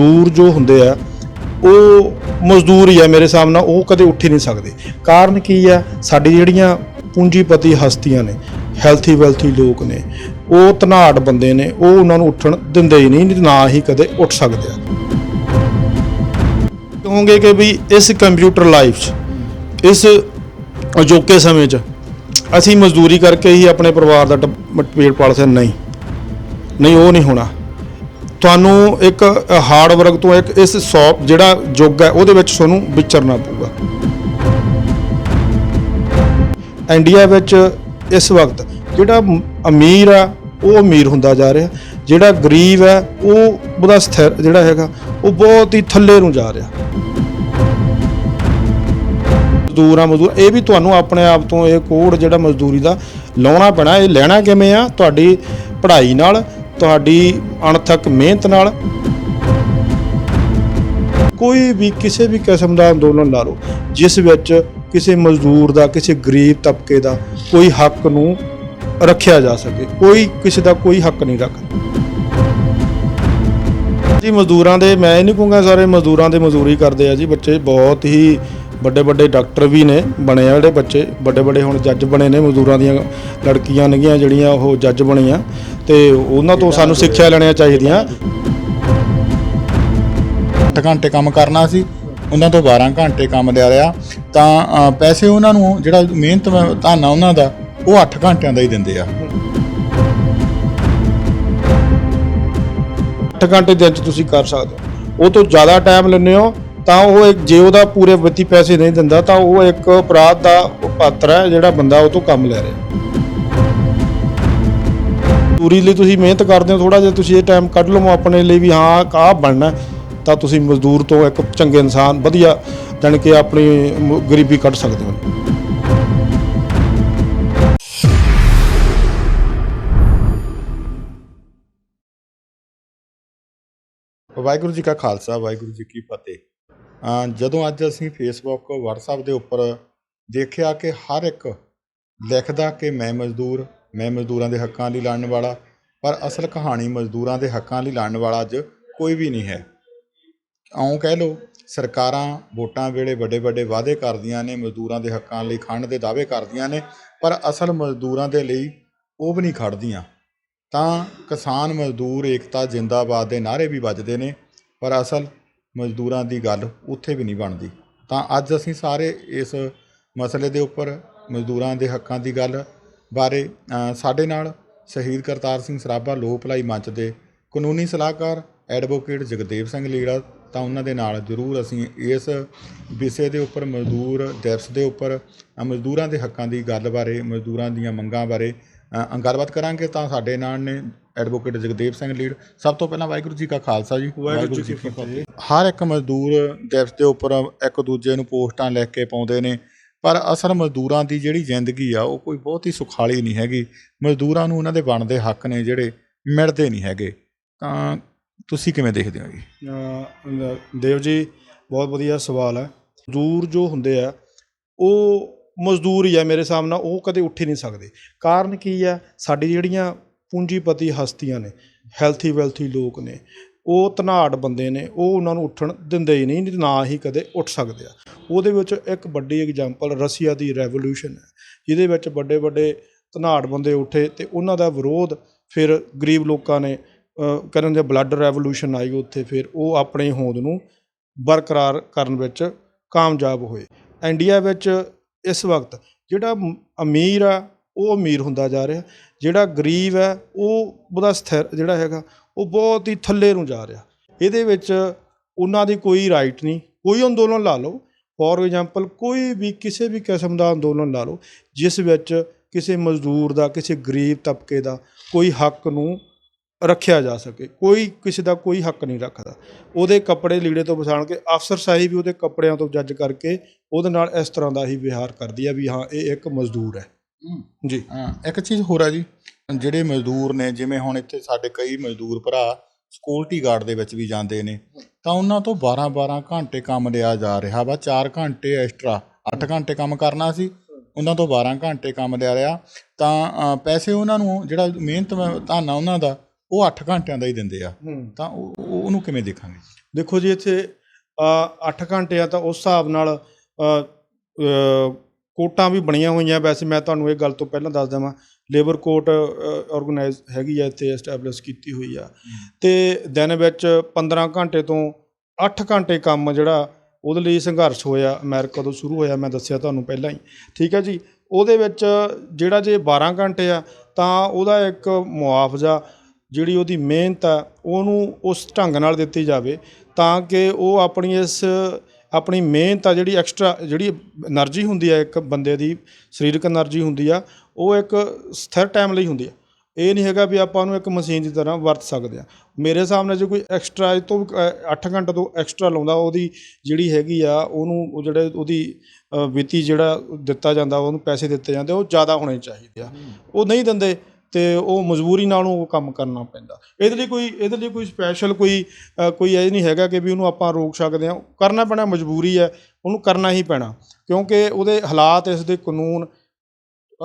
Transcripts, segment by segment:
ਮਜ਼ਦੂਰ ਜੋ ਹੁੰਦੇ ਆ, ਉਹ ਮਜ਼ਦੂਰ ਹੀ ਆ ਮੇਰੇ ਹਿਸਾਬ ਨਾਲ, ਉਹ ਕਦੇ ਉੱਠ ਹੀ ਨਹੀਂ ਸਕਦੇ। ਕਾਰਨ ਕੀ ਆ? ਸਾਡੀ ਜਿਹੜੀਆਂ ਪੂੰਜੀਪਤੀ ਹਸਤੀਆਂ ਨੇ ਹੈਲਥੀ ਵੈਲਥੀ ਲੋਕ ਨੇ, ਉਹ ਧਨਾੜ ਬੰਦੇ ਨੇ, ਉਹ ਉਹਨਾਂ ਨੂੰ ਉੱਠਣ ਦਿੰਦੇ ਹੀ ਨਹੀਂ, ਨਾ ਹੀ ਕਦੇ ਉੱਠ ਸਕਦੇ ਆ। ਕਹੋਗੇ ਕਿ ਵੀ ਇਸ ਕੰਪਿਊਟਰ ਲਾਈਫ 'ਚ, ਇਸ ਅਜੋਕੇ ਸਮੇਂ 'ਚ, ਅਸੀਂ ਮਜ਼ਦੂਰੀ ਕਰਕੇ ਹੀ ਆਪਣੇ ਪਰਿਵਾਰ ਦਾ ਟ- ਪੇਟ ਪਾਲ ਸਕਦੇ ਨਹੀਂ। ਨਹੀਂ, ਉਹ ਨਹੀਂ ਹੋਣਾ। ਤੁਹਾਨੂੰ ਇੱਕ ਹਾਰਡ ਵਰਕ ਤੋਂ ਇੱਕ ਇਸ ਸੌਪ ਜਿਹੜਾ ਯੁੱਗ ਹੈ, ਉਹਦੇ ਵਿੱਚ ਤੁਹਾਨੂੰ ਵਿਚਰਨਾ ਪਊਗਾ। ਇੰਡੀਆ ਵਿੱਚ ਇਸ ਵਕਤ ਜਿਹੜਾ ਅਮੀਰ ਆ, ਉਹ ਅਮੀਰ ਹੁੰਦਾ ਜਾ ਰਿਹਾ। ਜਿਹੜਾ ਗਰੀਬ ਹੈ, ਉਹ ਉਹਦਾ ਸਥਿਰ ਜਿਹੜਾ ਹੈਗਾ, ਉਹ ਬਹੁਤ ਹੀ ਥੱਲੇ ਨੂੰ ਜਾ ਰਿਹਾ। ਮਜ਼ਦੂਰ ਆ, ਮਜ਼ਦੂਰ, ਇਹ ਵੀ ਤੁਹਾਨੂੰ ਆਪਣੇ ਆਪ ਤੋਂ ਇਹ ਕੋਡ ਜਿਹੜਾ ਮਜ਼ਦੂਰੀ ਦਾ ਲਾਉਣਾ ਪੈਣਾ, ਇਹ ਲੈਣਾ ਕਿਵੇਂ ਆ, ਤੁਹਾਡੀ ਪੜ੍ਹਾਈ ਨਾਲ ਤੁਹਾਡੀ ਅਣਥੱਕ ਮਿਹਨਤ ਨਾਲ ਕੋਈ ਵੀ ਕਿਸੇ ਵੀ ਕਿਸਮ ਦਾ ਅੰਦੋਲਨ ਲਾ ਲਓ, ਜਿਸ ਵਿੱਚ ਕਿਸੇ ਮਜ਼ਦੂਰ ਦਾ, ਕਿਸੇ ਗਰੀਬ ਤਬਕੇ ਦਾ ਕੋਈ ਹੱਕ ਨੂੰ ਰੱਖਿਆ ਜਾ ਸਕੇ, ਕੋਈ ਕਿਸੇ ਦਾ ਕੋਈ ਹੱਕ ਨਹੀਂ ਰੱਖਦਾ। ਜੀ, ਮਜ਼ਦੂਰਾਂ ਦੇ, ਮੈਂ ਇਹ ਨਹੀਂ ਕਹੂੰਗਾ ਸਾਰੇ ਮਜ਼ਦੂਰਾਂ ਦੇ ਮਜ਼ਦੂਰੀ ਕਰਦੇ ਆ ਜੀ, ਬੱਚੇ ਬਹੁਤ ਹੀ ਵੱਡੇ ਵੱਡੇ ਡਾਕਟਰ ਵੀ ਨੇ ਬਣੇ ਆ ਜਿਹੜੇ ਬੱਚੇ ਵੱਡੇ ਵੱਡੇ ਹੁਣ ਜੱਜ ਬਣੇ ਨੇ ਮਜ਼ਦੂਰਾਂ ਦੀਆਂ ਲੜਕੀਆਂ ਨੇਗੀਆਂ ਜਿਹੜੀਆਂ ਉਹ ਜੱਜ ਬਣੀਆਂ ਤੇ ਉਹਨਾਂ ਤੋਂ ਸਾਨੂੰ ਸਿੱਖਿਆ ਲੈਣੀਆਂ ਚਾਹੀਦੀਆਂ। 8 ਘੰਟੇ ਕੰਮ ਕਰਨਾ ਸੀ ਉਹਨਾਂ ਤੋਂ 12 ਘੰਟੇ ਕੰਮ ਲਿਆ ਰਿਹਾ ਤਾਂ ਪੈਸੇ ਉਹਨਾਂ ਨੂੰ ਜਿਹੜਾ ਮਿਹਨਤ ਧਾਨਾ ਉਹਨਾਂ ਦਾ ਉਹ 8 ਘੰਟਿਆਂ ਦਾ ਹੀ ਦਿੰਦੇ ਆ। 8 ਘੰਟੇ ਦਿਨ ਚ ਤੁਸੀਂ ਕਰ ਸਕਦੇ ਹੋ। ਉਹ ਤੋਂ ਜ਼ਿਆਦਾ ਟਾਈਮ ਲੈਂਦੇ ਹੋ ਤਾਂ ਉਹ ਇੱਕ ਜੇ ਉਹਦਾ ਪੂਰੇ ਵਿੱਤੀ ਪੈਸੇ ਨਹੀਂ ਦਿੰਦਾ ਤਾਂ ਉਹ ਇੱਕ ਅਪਰਾਧ ਦਾ ਪਾਤਰ ਹੈ, ਜਿਹੜਾ ਬੰਦਾ ਉਹ ਤੋਂ ਕੰਮ ਲੈ ਰਿਹਾ। ਪੂਰੀ ਲਈ ਤੁਸੀਂ ਮਿਹਨਤ ਕਰਦੇ ਹੋ ਥੋੜਾ ਜਿਹਾ ਤੁਸੀਂ ਇਹ ਟਾਈਮ ਕੱਢ ਲਓ ਆਪਣੇ ਲਈ ਵੀ ਹਾਂ, ਆਹ ਬਣਨਾ ਤਾਂ ਤੁਸੀਂ ਮਜ਼ਦੂਰ ਤੋਂ ਇੱਕ ਚੰਗੇ ਇਨਸਾਨ, ਵਧੀਆ ਜਾਣੀ ਕਿ ਆਪਣੀ ਗਰੀਬੀ ਕੱਢ ਸਕਦੇ ਹੋ। ਵਾਹਿਗੁਰੂ ਜੀ ਕਾ ਖਾਲਸਾ, ਵਾਹਿਗੁਰੂ ਜੀ ਕੀ ਫਤਿਹ। ਜਦੋਂ ਅੱਜ ਅਸੀਂ ਫੇਸਬੁੱਕ ਵਟਸਐਪ ਦੇ ਉੱਪਰ ਦੇਖਿਆ ਕਿ ਹਰ ਇੱਕ ਲਿਖਦਾ ਕਿ ਮੈਂ ਮਜ਼ਦੂਰ, ਮੈਂ ਮਜ਼ਦੂਰਾਂ ਦੇ ਹੱਕਾਂ ਲਈ ਲੜਨ ਵਾਲਾ, ਪਰ ਅਸਲ ਕਹਾਣੀ ਮਜ਼ਦੂਰਾਂ ਦੇ ਹੱਕਾਂ ਲਈ ਲੜਨ ਵਾਲਾ ਅੱਜ ਕੋਈ ਵੀ ਨਹੀਂ ਹੈ। ਆਉਂ ਕਹਿ ਲਓ, ਸਰਕਾਰਾਂ ਵੋਟਾਂ ਵੇਲੇ ਵੱਡੇ ਵੱਡੇ ਵਾਅਦੇ ਕਰਦੀਆਂ ਨੇ, ਮਜ਼ਦੂਰਾਂ ਦੇ ਹੱਕਾਂ ਲਈ ਖੰਡ ਦੇ ਦਾਅਵੇ ਕਰਦੀਆਂ ਨੇ, ਪਰ ਅਸਲ ਮਜ਼ਦੂਰਾਂ ਦੇ ਲਈ ਉਹ ਵੀ ਨਹੀਂ ਖੜਦੀਆਂ। ਤਾਂ ਕਿਸਾਨ ਮਜ਼ਦੂਰ ਏਕਤਾ, ਜਿੰਦਾਬਾਦ ਦੇ ਨਾਅਰੇ ਵੀ ਵੱਜਦੇ ਨੇ, ਪਰ ਅਸਲ ਮਜ਼ਦੂਰਾਂ ਦੀ ਗੱਲ ਉੱਥੇ ਵੀ ਨਹੀਂ ਬਣਦੀ। ਤਾਂ ਅੱਜ ਅਸੀਂ ਸਾਰੇ ਇਸ ਮਸਲੇ ਦੇ ਉੱਪਰ ਮਜ਼ਦੂਰਾਂ ਦੇ ਹੱਕਾਂ ਦੀ ਗੱਲ ਬਾਰੇ ਸਾਡੇ ਨਾਲ ਸ਼ਹੀਦ ਕਰਤਾਰ ਸਿੰਘ ਸਰਾਭਾ ਲੋਕ ਭਲਾਈ ਮੰਚ ਦੇ ਕਾਨੂੰਨੀ ਸਲਾਹਕਾਰ ਐਡਵੋਕੇਟ ਜਗਦੇਵ ਸਿੰਘ ਲੀੜਾ ਤਾਂ ਉਹਨਾਂ ਦੇ ਨਾਲ ਜ਼ਰੂਰ ਅਸੀਂ ਇਸ ਵਿਸ਼ੇ ਦੇ ਉੱਪਰ ਮਜ਼ਦੂਰ ਦਿਵਸ ਦੇ ਉੱਪਰ ਮਜ਼ਦੂਰਾਂ ਦੇ ਹੱਕਾਂ ਦੀ ਗੱਲ ਬਾਰੇ, ਮਜ਼ਦੂਰਾਂ ਦੀਆਂ ਮੰਗਾਂ ਬਾਰੇ ਗੱਲਬਾਤ ਕਰਾਂਗੇ ਤਾਂ ਸਾਡੇ ਨਾਲ ਨੇ ਐਡਵੋਕੇਟ ਜਗਦੇਵ ਸਿੰਘ ਲੀਡ। ਸਭ ਤੋਂ ਪਹਿਲਾਂ ਵਾਹਿਗੁਰੂ ਜੀ ਕਾ ਖਾਲਸਾ ਜੀ। ਵਾਹਿਗੁਰੂ ਜੀ ਕੀ ਫਤਿਹ। ਹਰ ਇੱਕ ਮਜ਼ਦੂਰ ਦਿਵਸ ਦੇ ਉੱਪਰ ਇੱਕ ਦੂਜੇ ਨੂੰ ਪੋਸਟਾਂ ਲਿਖ ਕੇ ਪਾਉਂਦੇ ਨੇ। ਪਰ ਅਸਲ ਮਜ਼ਦੂਰਾਂ ਦੀ ਜਿਹੜੀ ਜ਼ਿੰਦਗੀ ਆ ਉਹ ਕੋਈ ਬਹੁਤ ਹੀ ਸੁਖਾਲੀ ਨਹੀਂ ਹੈਗੀ। ਮਜ਼ਦੂਰਾਂ ਨੂੰ ਉਹਨਾਂ ਦੇ ਬਣਦੇ ਹੱਕ ਨੇ ਜਿਹੜੇ ਮਿਲਦੇ ਨਹੀਂ ਹੈਗੇ। ਤਾਂ ਤੁਸੀਂ ਕਿਵੇਂ ਦੇਖਦੇ ਹੋ ਜੀ? ਦੇਵ ਜੀ ਬਹੁਤ ਵਧੀਆ ਸਵਾਲ ਹੈ। ਮਜ਼ਦੂਰ ਜੋ ਹੁੰਦੇ ਆ ਉਹ ਮਜ਼ਦੂਰ ਹੀ ਆ ਮੇਰੇ ਹਿਸਾਬ ਨਾਲ, ਉਹ ਕਦੇ ਉੱਠ ਹੀ ਨਹੀਂ ਸਕਦੇ। ਕਾਰਨ ਕੀ ਆ? ਸਾਡੀ ਜਿਹੜੀਆਂ ਪੂੰਜੀਪਤੀ ਹਸਤੀਆਂ ਨੇ ਹੈਲਥੀ ਵੈਲਥੀ ਲੋਕ ਨੇ, ਉਹ ਧਨਾੜ ਬੰਦੇ ਨੇ, ਉਹ ਉਹਨਾਂ ਨੂੰ ਉੱਠਣ ਦਿੰਦੇ ਹੀ ਨਹੀਂ, ਨਾ ਹੀ ਕਦੇ ਉੱਠ ਸਕਦੇ ਆ। ਉਹਦੇ ਵਿੱਚ ਇੱਕ ਵੱਡੀ ਐਗਜ਼ਾਮਪਲ ਰਸ਼ੀਆ ਦੀ ਰੈਵੋਲੂਸ਼ਨ ਹੈ, ਜਿਹਦੇ ਵਿੱਚ ਵੱਡੇ ਵੱਡੇ ਧਨਾੜ ਬੰਦੇ ਉੱਠੇ ਤੇ ਉਹਨਾਂ ਦਾ ਵਿਰੋਧ ਫਿਰ ਗਰੀਬ ਲੋਕਾਂ ਨੇ, ਅਹ ਕਰਨ ਦੇ ਬਲੱਡ ਰੈਵੋਲੂਸ਼ਨ ਆਈ ਉੱਥੇ, ਫਿਰ ਉਹ ਆਪਣੀ ਹੋਂਦ ਨੂੰ ਬਰਕਰਾਰ ਕਰਨ ਵਿੱਚ ਕਾਮਯਾਬ ਹੋਏ। ਇੰਡੀਆ ਵਿੱਚ ਇਸ ਵਕਤ ਜਿਹੜਾ ਅਮੀਰ ਆ, ਉਹ ਅਮੀਰ ਹੁੰਦਾ ਜਾ ਰਿਹਾ। ਜਿਹੜਾ ਗਰੀਬ ਹੈ, ਉਹ ਉਹਦਾ ਸਥਿਰ ਜਿਹੜਾ ਹੈਗਾ, ਉਹ ਬਹੁਤ ਹੀ ਥੱਲੇ ਨੂੰ ਜਾ ਰਿਹਾ। ਇਹਦੇ ਵਿੱਚ ਉਹਨਾਂ ਦੀ ਕੋਈ ਰਾਈਟ ਨਹੀਂ। ਕੋਈ ਅੰਦੋਲਨ ਲਾ ਲਓ। ਫੋਰ ਐਗਜ਼ਾਮਪਲ ਕੋਈ ਵੀ ਕਿਸੇ ਵੀ ਕਿਸਮ ਦਾ ਅੰਦੋਲਨ ਲਾ ਲਓ, ਜਿਸ ਵਿੱਚ ਕਿਸੇ ਮਜ਼ਦੂਰ ਦਾ, ਕਿਸੇ ਗਰੀਬ ਤਬਕੇ ਦਾ ਕੋਈ ਹੱਕ ਨੂੰ ਰੱਖਿਆ ਜਾ ਸਕੇ। ਕੋਈ ਕਿਸੇ ਦਾ ਕੋਈ ਹੱਕ ਨਹੀਂ ਰੱਖਦਾ। ਉਹਦੇ ਕੱਪੜੇ ਲੀੜੇ ਤੋਂ ਪਛਾਣ ਕੇ ਅਫਸਰਸ਼ਾਹੀ ਵੀ ਉਹਦੇ ਕੱਪੜਿਆਂ ਤੋਂ ਜੱਜ ਕਰਕੇ ਉਹਦੇ ਨਾਲ ਇਸ ਤਰ੍ਹਾਂ ਦਾ ਹੀ ਵਿਹਾਰ ਕਰਦੀ ਹੈ ਵੀ ਹਾਂ ਇਹ ਇੱਕ ਮਜ਼ਦੂਰ ਹੈ। ਜੀ। ਹਾਂ ਇੱਕ ਚੀਜ਼ ਹੋਰ ਆ ਜੀ। ਜਿਹੜੇ ਮਜ਼ਦੂਰ ਨੇ ਜਿਵੇਂ ਹੁਣ ਇੱਥੇ ਸਾਡੇ ਕਈ ਮਜ਼ਦੂਰ ਭਰਾ ਸਿਕਿਉਰਿਟੀ ਗਾਰਡ ਦੇ ਵਿੱਚ ਵੀ ਜਾਂਦੇ ਨੇ ਤਾਂ ਉਹਨਾਂ ਤੋਂ 12-12 ਘੰਟੇ ਕੰਮ ਲਿਆ ਜਾ ਰਿਹਾ ਵਾ। 4 ਘੰਟੇ ਐਕਸਟਰਾ 8 ਘੰਟੇ ਕੰਮ ਕਰਨਾ ਸੀ। ਉਹਨਾਂ ਤੋਂ 12 ਘੰਟੇ ਕੰਮ ਲਿਆ ਰਿਹਾ। ਤਾਂ ਪੈਸੇ ਉਹਨਾਂ ਨੂੰ ਜਿਹੜਾ ਮਿਹਨਤ ਧਾਨਾ ਉਹਨਾਂ ਦਾ ਉਹ 8 ਘੰਟਿਆਂ ਦਾ ਹੀ ਦਿੰਦੇ ਆ। ਤਾਂ ਉਹ ਉਹ- ਉਹਨੂੰ ਕਿਵੇਂ ਦੇਖਾਂਗੇ ਦੇਖੋ ਜੀ ਇੱਥੇ 8 ਘੰਟੇ ਆ ਤਾਂ ਉਸ ਹਿਸਾਬ ਨਾਲ ਕੋਟਾਂ ਵੀ ਬਣੀਆਂ ਹੋਈਆਂ। ਵੈਸੇ ਮੈਂ ਤੁਹਾਨੂੰ ਇਹ ਗੱਲ ਤੋਂ ਪਹਿਲਾਂ ਦੱਸ ਦੇਵਾਂ। ਲੇਬਰ ਕੋਰਟ ਆਰਗੇਨਾਈਜ਼ ਹੈਗੀ ਆ ਇੱਥੇ ਐਸਟੈਬਲਿਸ਼ ਕੀਤੀ ਹੋਈ ਆ। ਤੇ ਦਿਨ ਵਿੱਚ 15 ਘੰਟੇ ਤੋਂ 8 ਘੰਟੇ ਕੰਮ ਜਿਹੜਾ ਉਹਦੇ ਲਈ ਸੰਘਰਸ਼ ਹੋਇਆ। ਅਮਰੀਕਾ ਤੋਂ ਸ਼ੁਰੂ ਹੋਇਆ ਮੈਂ ਦੱਸਿਆ ਤੁਹਾਨੂੰ ਪਹਿਲਾਂ ਹੀ। ਠੀਕ ਹੈ ਜੀ? ਉਹਦੇ ਵਿੱਚ ਜਿਹੜਾ ਜੇ 12 ਘੰਟੇ ਆ ਤਾਂ ਉਹਦਾ ਇੱਕ ਮੁਆਵਜ਼ਾ ਜਿਹੜੀ ਉਹਦੀ ਮਿਹਨਤ ਆ ਉਹਨੂੰ ਉਸ ਢੰਗ ਨਾਲ ਦਿੱਤੀ ਜਾਵੇ ਤਾਂ ਕਿ ਉਹ ਆਪਣੀ ਇਸ ਆਪਣੀ ਮਿਹਨਤ ਆ ਜਿਹੜੀ ਐਕਸਟਰਾ ਜਿਹੜੀ એનર્ਜੀ ਹੁੰਦੀ ਆ ਇੱਕ ਬੰਦੇ ਦੀ ਸਰੀਰਕ એનર્ਜੀ ਹੁੰਦੀ ਆ ਉਹ ਇੱਕ ਸਥਿਰ ਟਾਈਮ ਲਈ ਹੁੰਦੀ ਆ। ਇਹ ਨਹੀਂ ਹੈਗਾ ਵੀ ਆਪਾਂ ਨੂੰ ਇੱਕ ਮਸ਼ੀਨ ਦੀ ਤਰ੍ਹਾਂ ਵਰਤ ਸਕਦੇ ਆ। ਮੇਰੇ ਹਿਸਾਬ ਨਾਲ ਜੇ ਕੋਈ ਐਕਸਟਰਾ ਇਹ ਤੋਂ 8 ਘੰਟੇ ਤੋਂ ਐਕਸਟਰਾ ਲਾਉਂਦਾ ਉਹਦੀ ਜਿਹੜੀ ਹੈਗੀ ਆ ਉਹਨੂੰ ਉਹ ਜਿਹੜੇ ਉਹਦੀ ਵਿੱਤੀ ਜਿਹੜਾ ਦਿੱਤਾ ਜਾਂਦਾ ਉਹਨੂੰ ਪੈਸੇ ਦਿੱਤੇ ਜਾਂਦੇ ਉਹ ਜ਼ਿਆਦਾ ਹੋਣੇ ਚਾਹੀਦੇ ਆ। ਉਹ ਨਹੀਂ ਦਿੰਦੇ ਤੇ ਉਹ ਮਜਬੂਰੀ ਨਾਲ ਉਹ ਕੰਮ ਕਰਨਾ ਪੈਂਦਾ। ਇਹਦੇ ਲਈ ਕੋਈ ਇਹਦੇ ਲਈ ਕੋਈ ਸਪੈਸ਼ਲ ਕੋਈ ਕੋਈ ਇਹ ਨਹੀਂ ਹੈਗਾ ਕਿ ਵੀ ਉਹਨੂੰ ਆਪਾਂ ਰੋਕ ਸਕਦੇ ਹਾਂ। ਕਰਨਾ ਪੈਣਾ ਮਜਬੂਰੀ ਹੈ ਉਹਨੂੰ ਕਰਨਾ ਹੀ ਪੈਣਾ। ਕਿਉਂਕਿ ਉਹਦੇ ਹਾਲਾਤ ਇਸ ਦੇ ਕਾਨੂੰਨ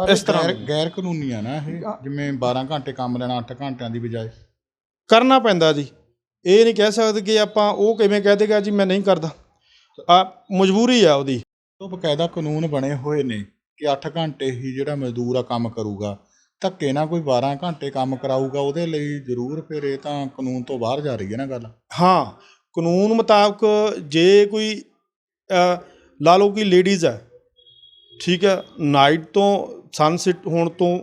ਇਸ ਤਰ੍ਹਾਂ ਗੈਰ- ਕਾਨੂੰਨੀ ਆ ਨਾ ਇਹ। ਜਿਵੇਂ 12 ਘੰਟੇ ਕੰਮ ਲੈਣਾ 8 ਘੰਟਿਆਂ ਦੀ ਬਜਾਏ। ਕਰਨਾ ਪੈਂਦਾ ਜੀ। ਇਹ ਨਹੀਂ ਕਹਿ ਸਕਦੇ ਕਿ ਆਪਾਂ ਉਹ ਕਿਵੇਂ ਕਹਿ ਦੇਗਾ ਜੀ ਮੈਂ ਨਹੀਂ ਕਰਦਾ। ਆ ਮਜਬੂਰੀ ਆ ਉਹਦੀ। ਉਹ ਬਕਾਇਦਾ ਕਾਨੂੰਨ ਬਣੇ ਹੋਏ ਨੇ ਕਿ 8 ਘੰਟੇ ਹੀ ਜਿਹੜਾ ਮਜ਼ਦੂਰ ਆ ਕੰਮ ਕਰੂਗਾ ਧੱਕੇ ਨਾਲ ਕੋਈ 12 ਘੰਟੇ ਕੰਮ ਕਰਾਊਗਾ ਉਹਦੇ ਲਈ ਜ਼ਰੂਰ ਫਿਰ ਇਹ ਤਾਂ ਕਾਨੂੰਨ ਤੋਂ ਬਾਹਰ ਜਾ ਰਹੀ ਹੈ ਨਾ ਗੱਲ। ਹਾਂ ਕਾਨੂੰਨ ਮੁਤਾਬਕ ਜੇ ਕੋਈ ਅ, ਲਾ ਲਓ ਕਿ ਲੇਡੀਜ਼ ਹੈ ਠੀਕ ਹੈ ਨਾਈਟ ਤੋਂ ਸਨਸੈਟ ਹੋਣ ਤੋਂ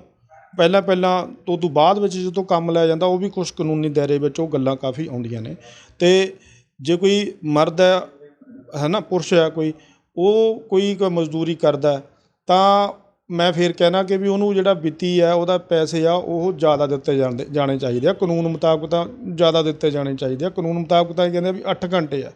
ਪਹਿਲਾਂ ਪਹਿਲਾਂ ਤੋਂ ਤੋਂ ਬਾਅਦ ਵਿੱਚ ਜਦੋਂ ਕੰਮ ਲਿਆ ਜਾਂਦਾ ਉਹ ਵੀ ਕੁਝ ਕਾਨੂੰਨੀ ਦਾਇਰੇ ਵਿੱਚ ਉਹ ਗੱਲਾਂ ਕਾਫੀ ਆਉਂਦੀਆਂ ਨੇ। ਤੇ ਜੇ ਕੋਈ ਮਰਦ ਹੈ ਹੈ ਨਾ ਪੁਰਸ਼ ਹੈ ਕੋਈ ਉਹ ਕੋਈ ਕ- ਮਜ਼ਦੂਰੀ ਕਰਦਾ ਹੈ, ਤਾਂ ਮੈਂ ਫਿਰ ਕਹਿਣਾ ਕਿ ਵੀ ਉਹਨੂੰ ਜਿਹੜਾ ਵਿੱਤੀ ਆ, ਉਹਦਾ ਪੈਸੇ ਆ, ਉਹ ਜ਼ਿਆਦਾ ਦਿੱਤੇ ਜਾਂਦੇ, ਜਾਣੇ ਚਾਹੀਦੇ ਆ। ਕਾਨੂੰਨ ਮੁਤਾਬਕ ਤਾਂ ਜ਼ਿਆਦਾ ਦਿੱਤੇ ਜਾਣੇ ਚਾਹੀਦੇ ਆ। ਕਾਨੂੰਨ ਮੁਤਾਬਕ ਤਾਂ ਇਹ ਕਹਿੰਦੇ ਆ ਵੀ 8 ਘੰਟੇ ਆ।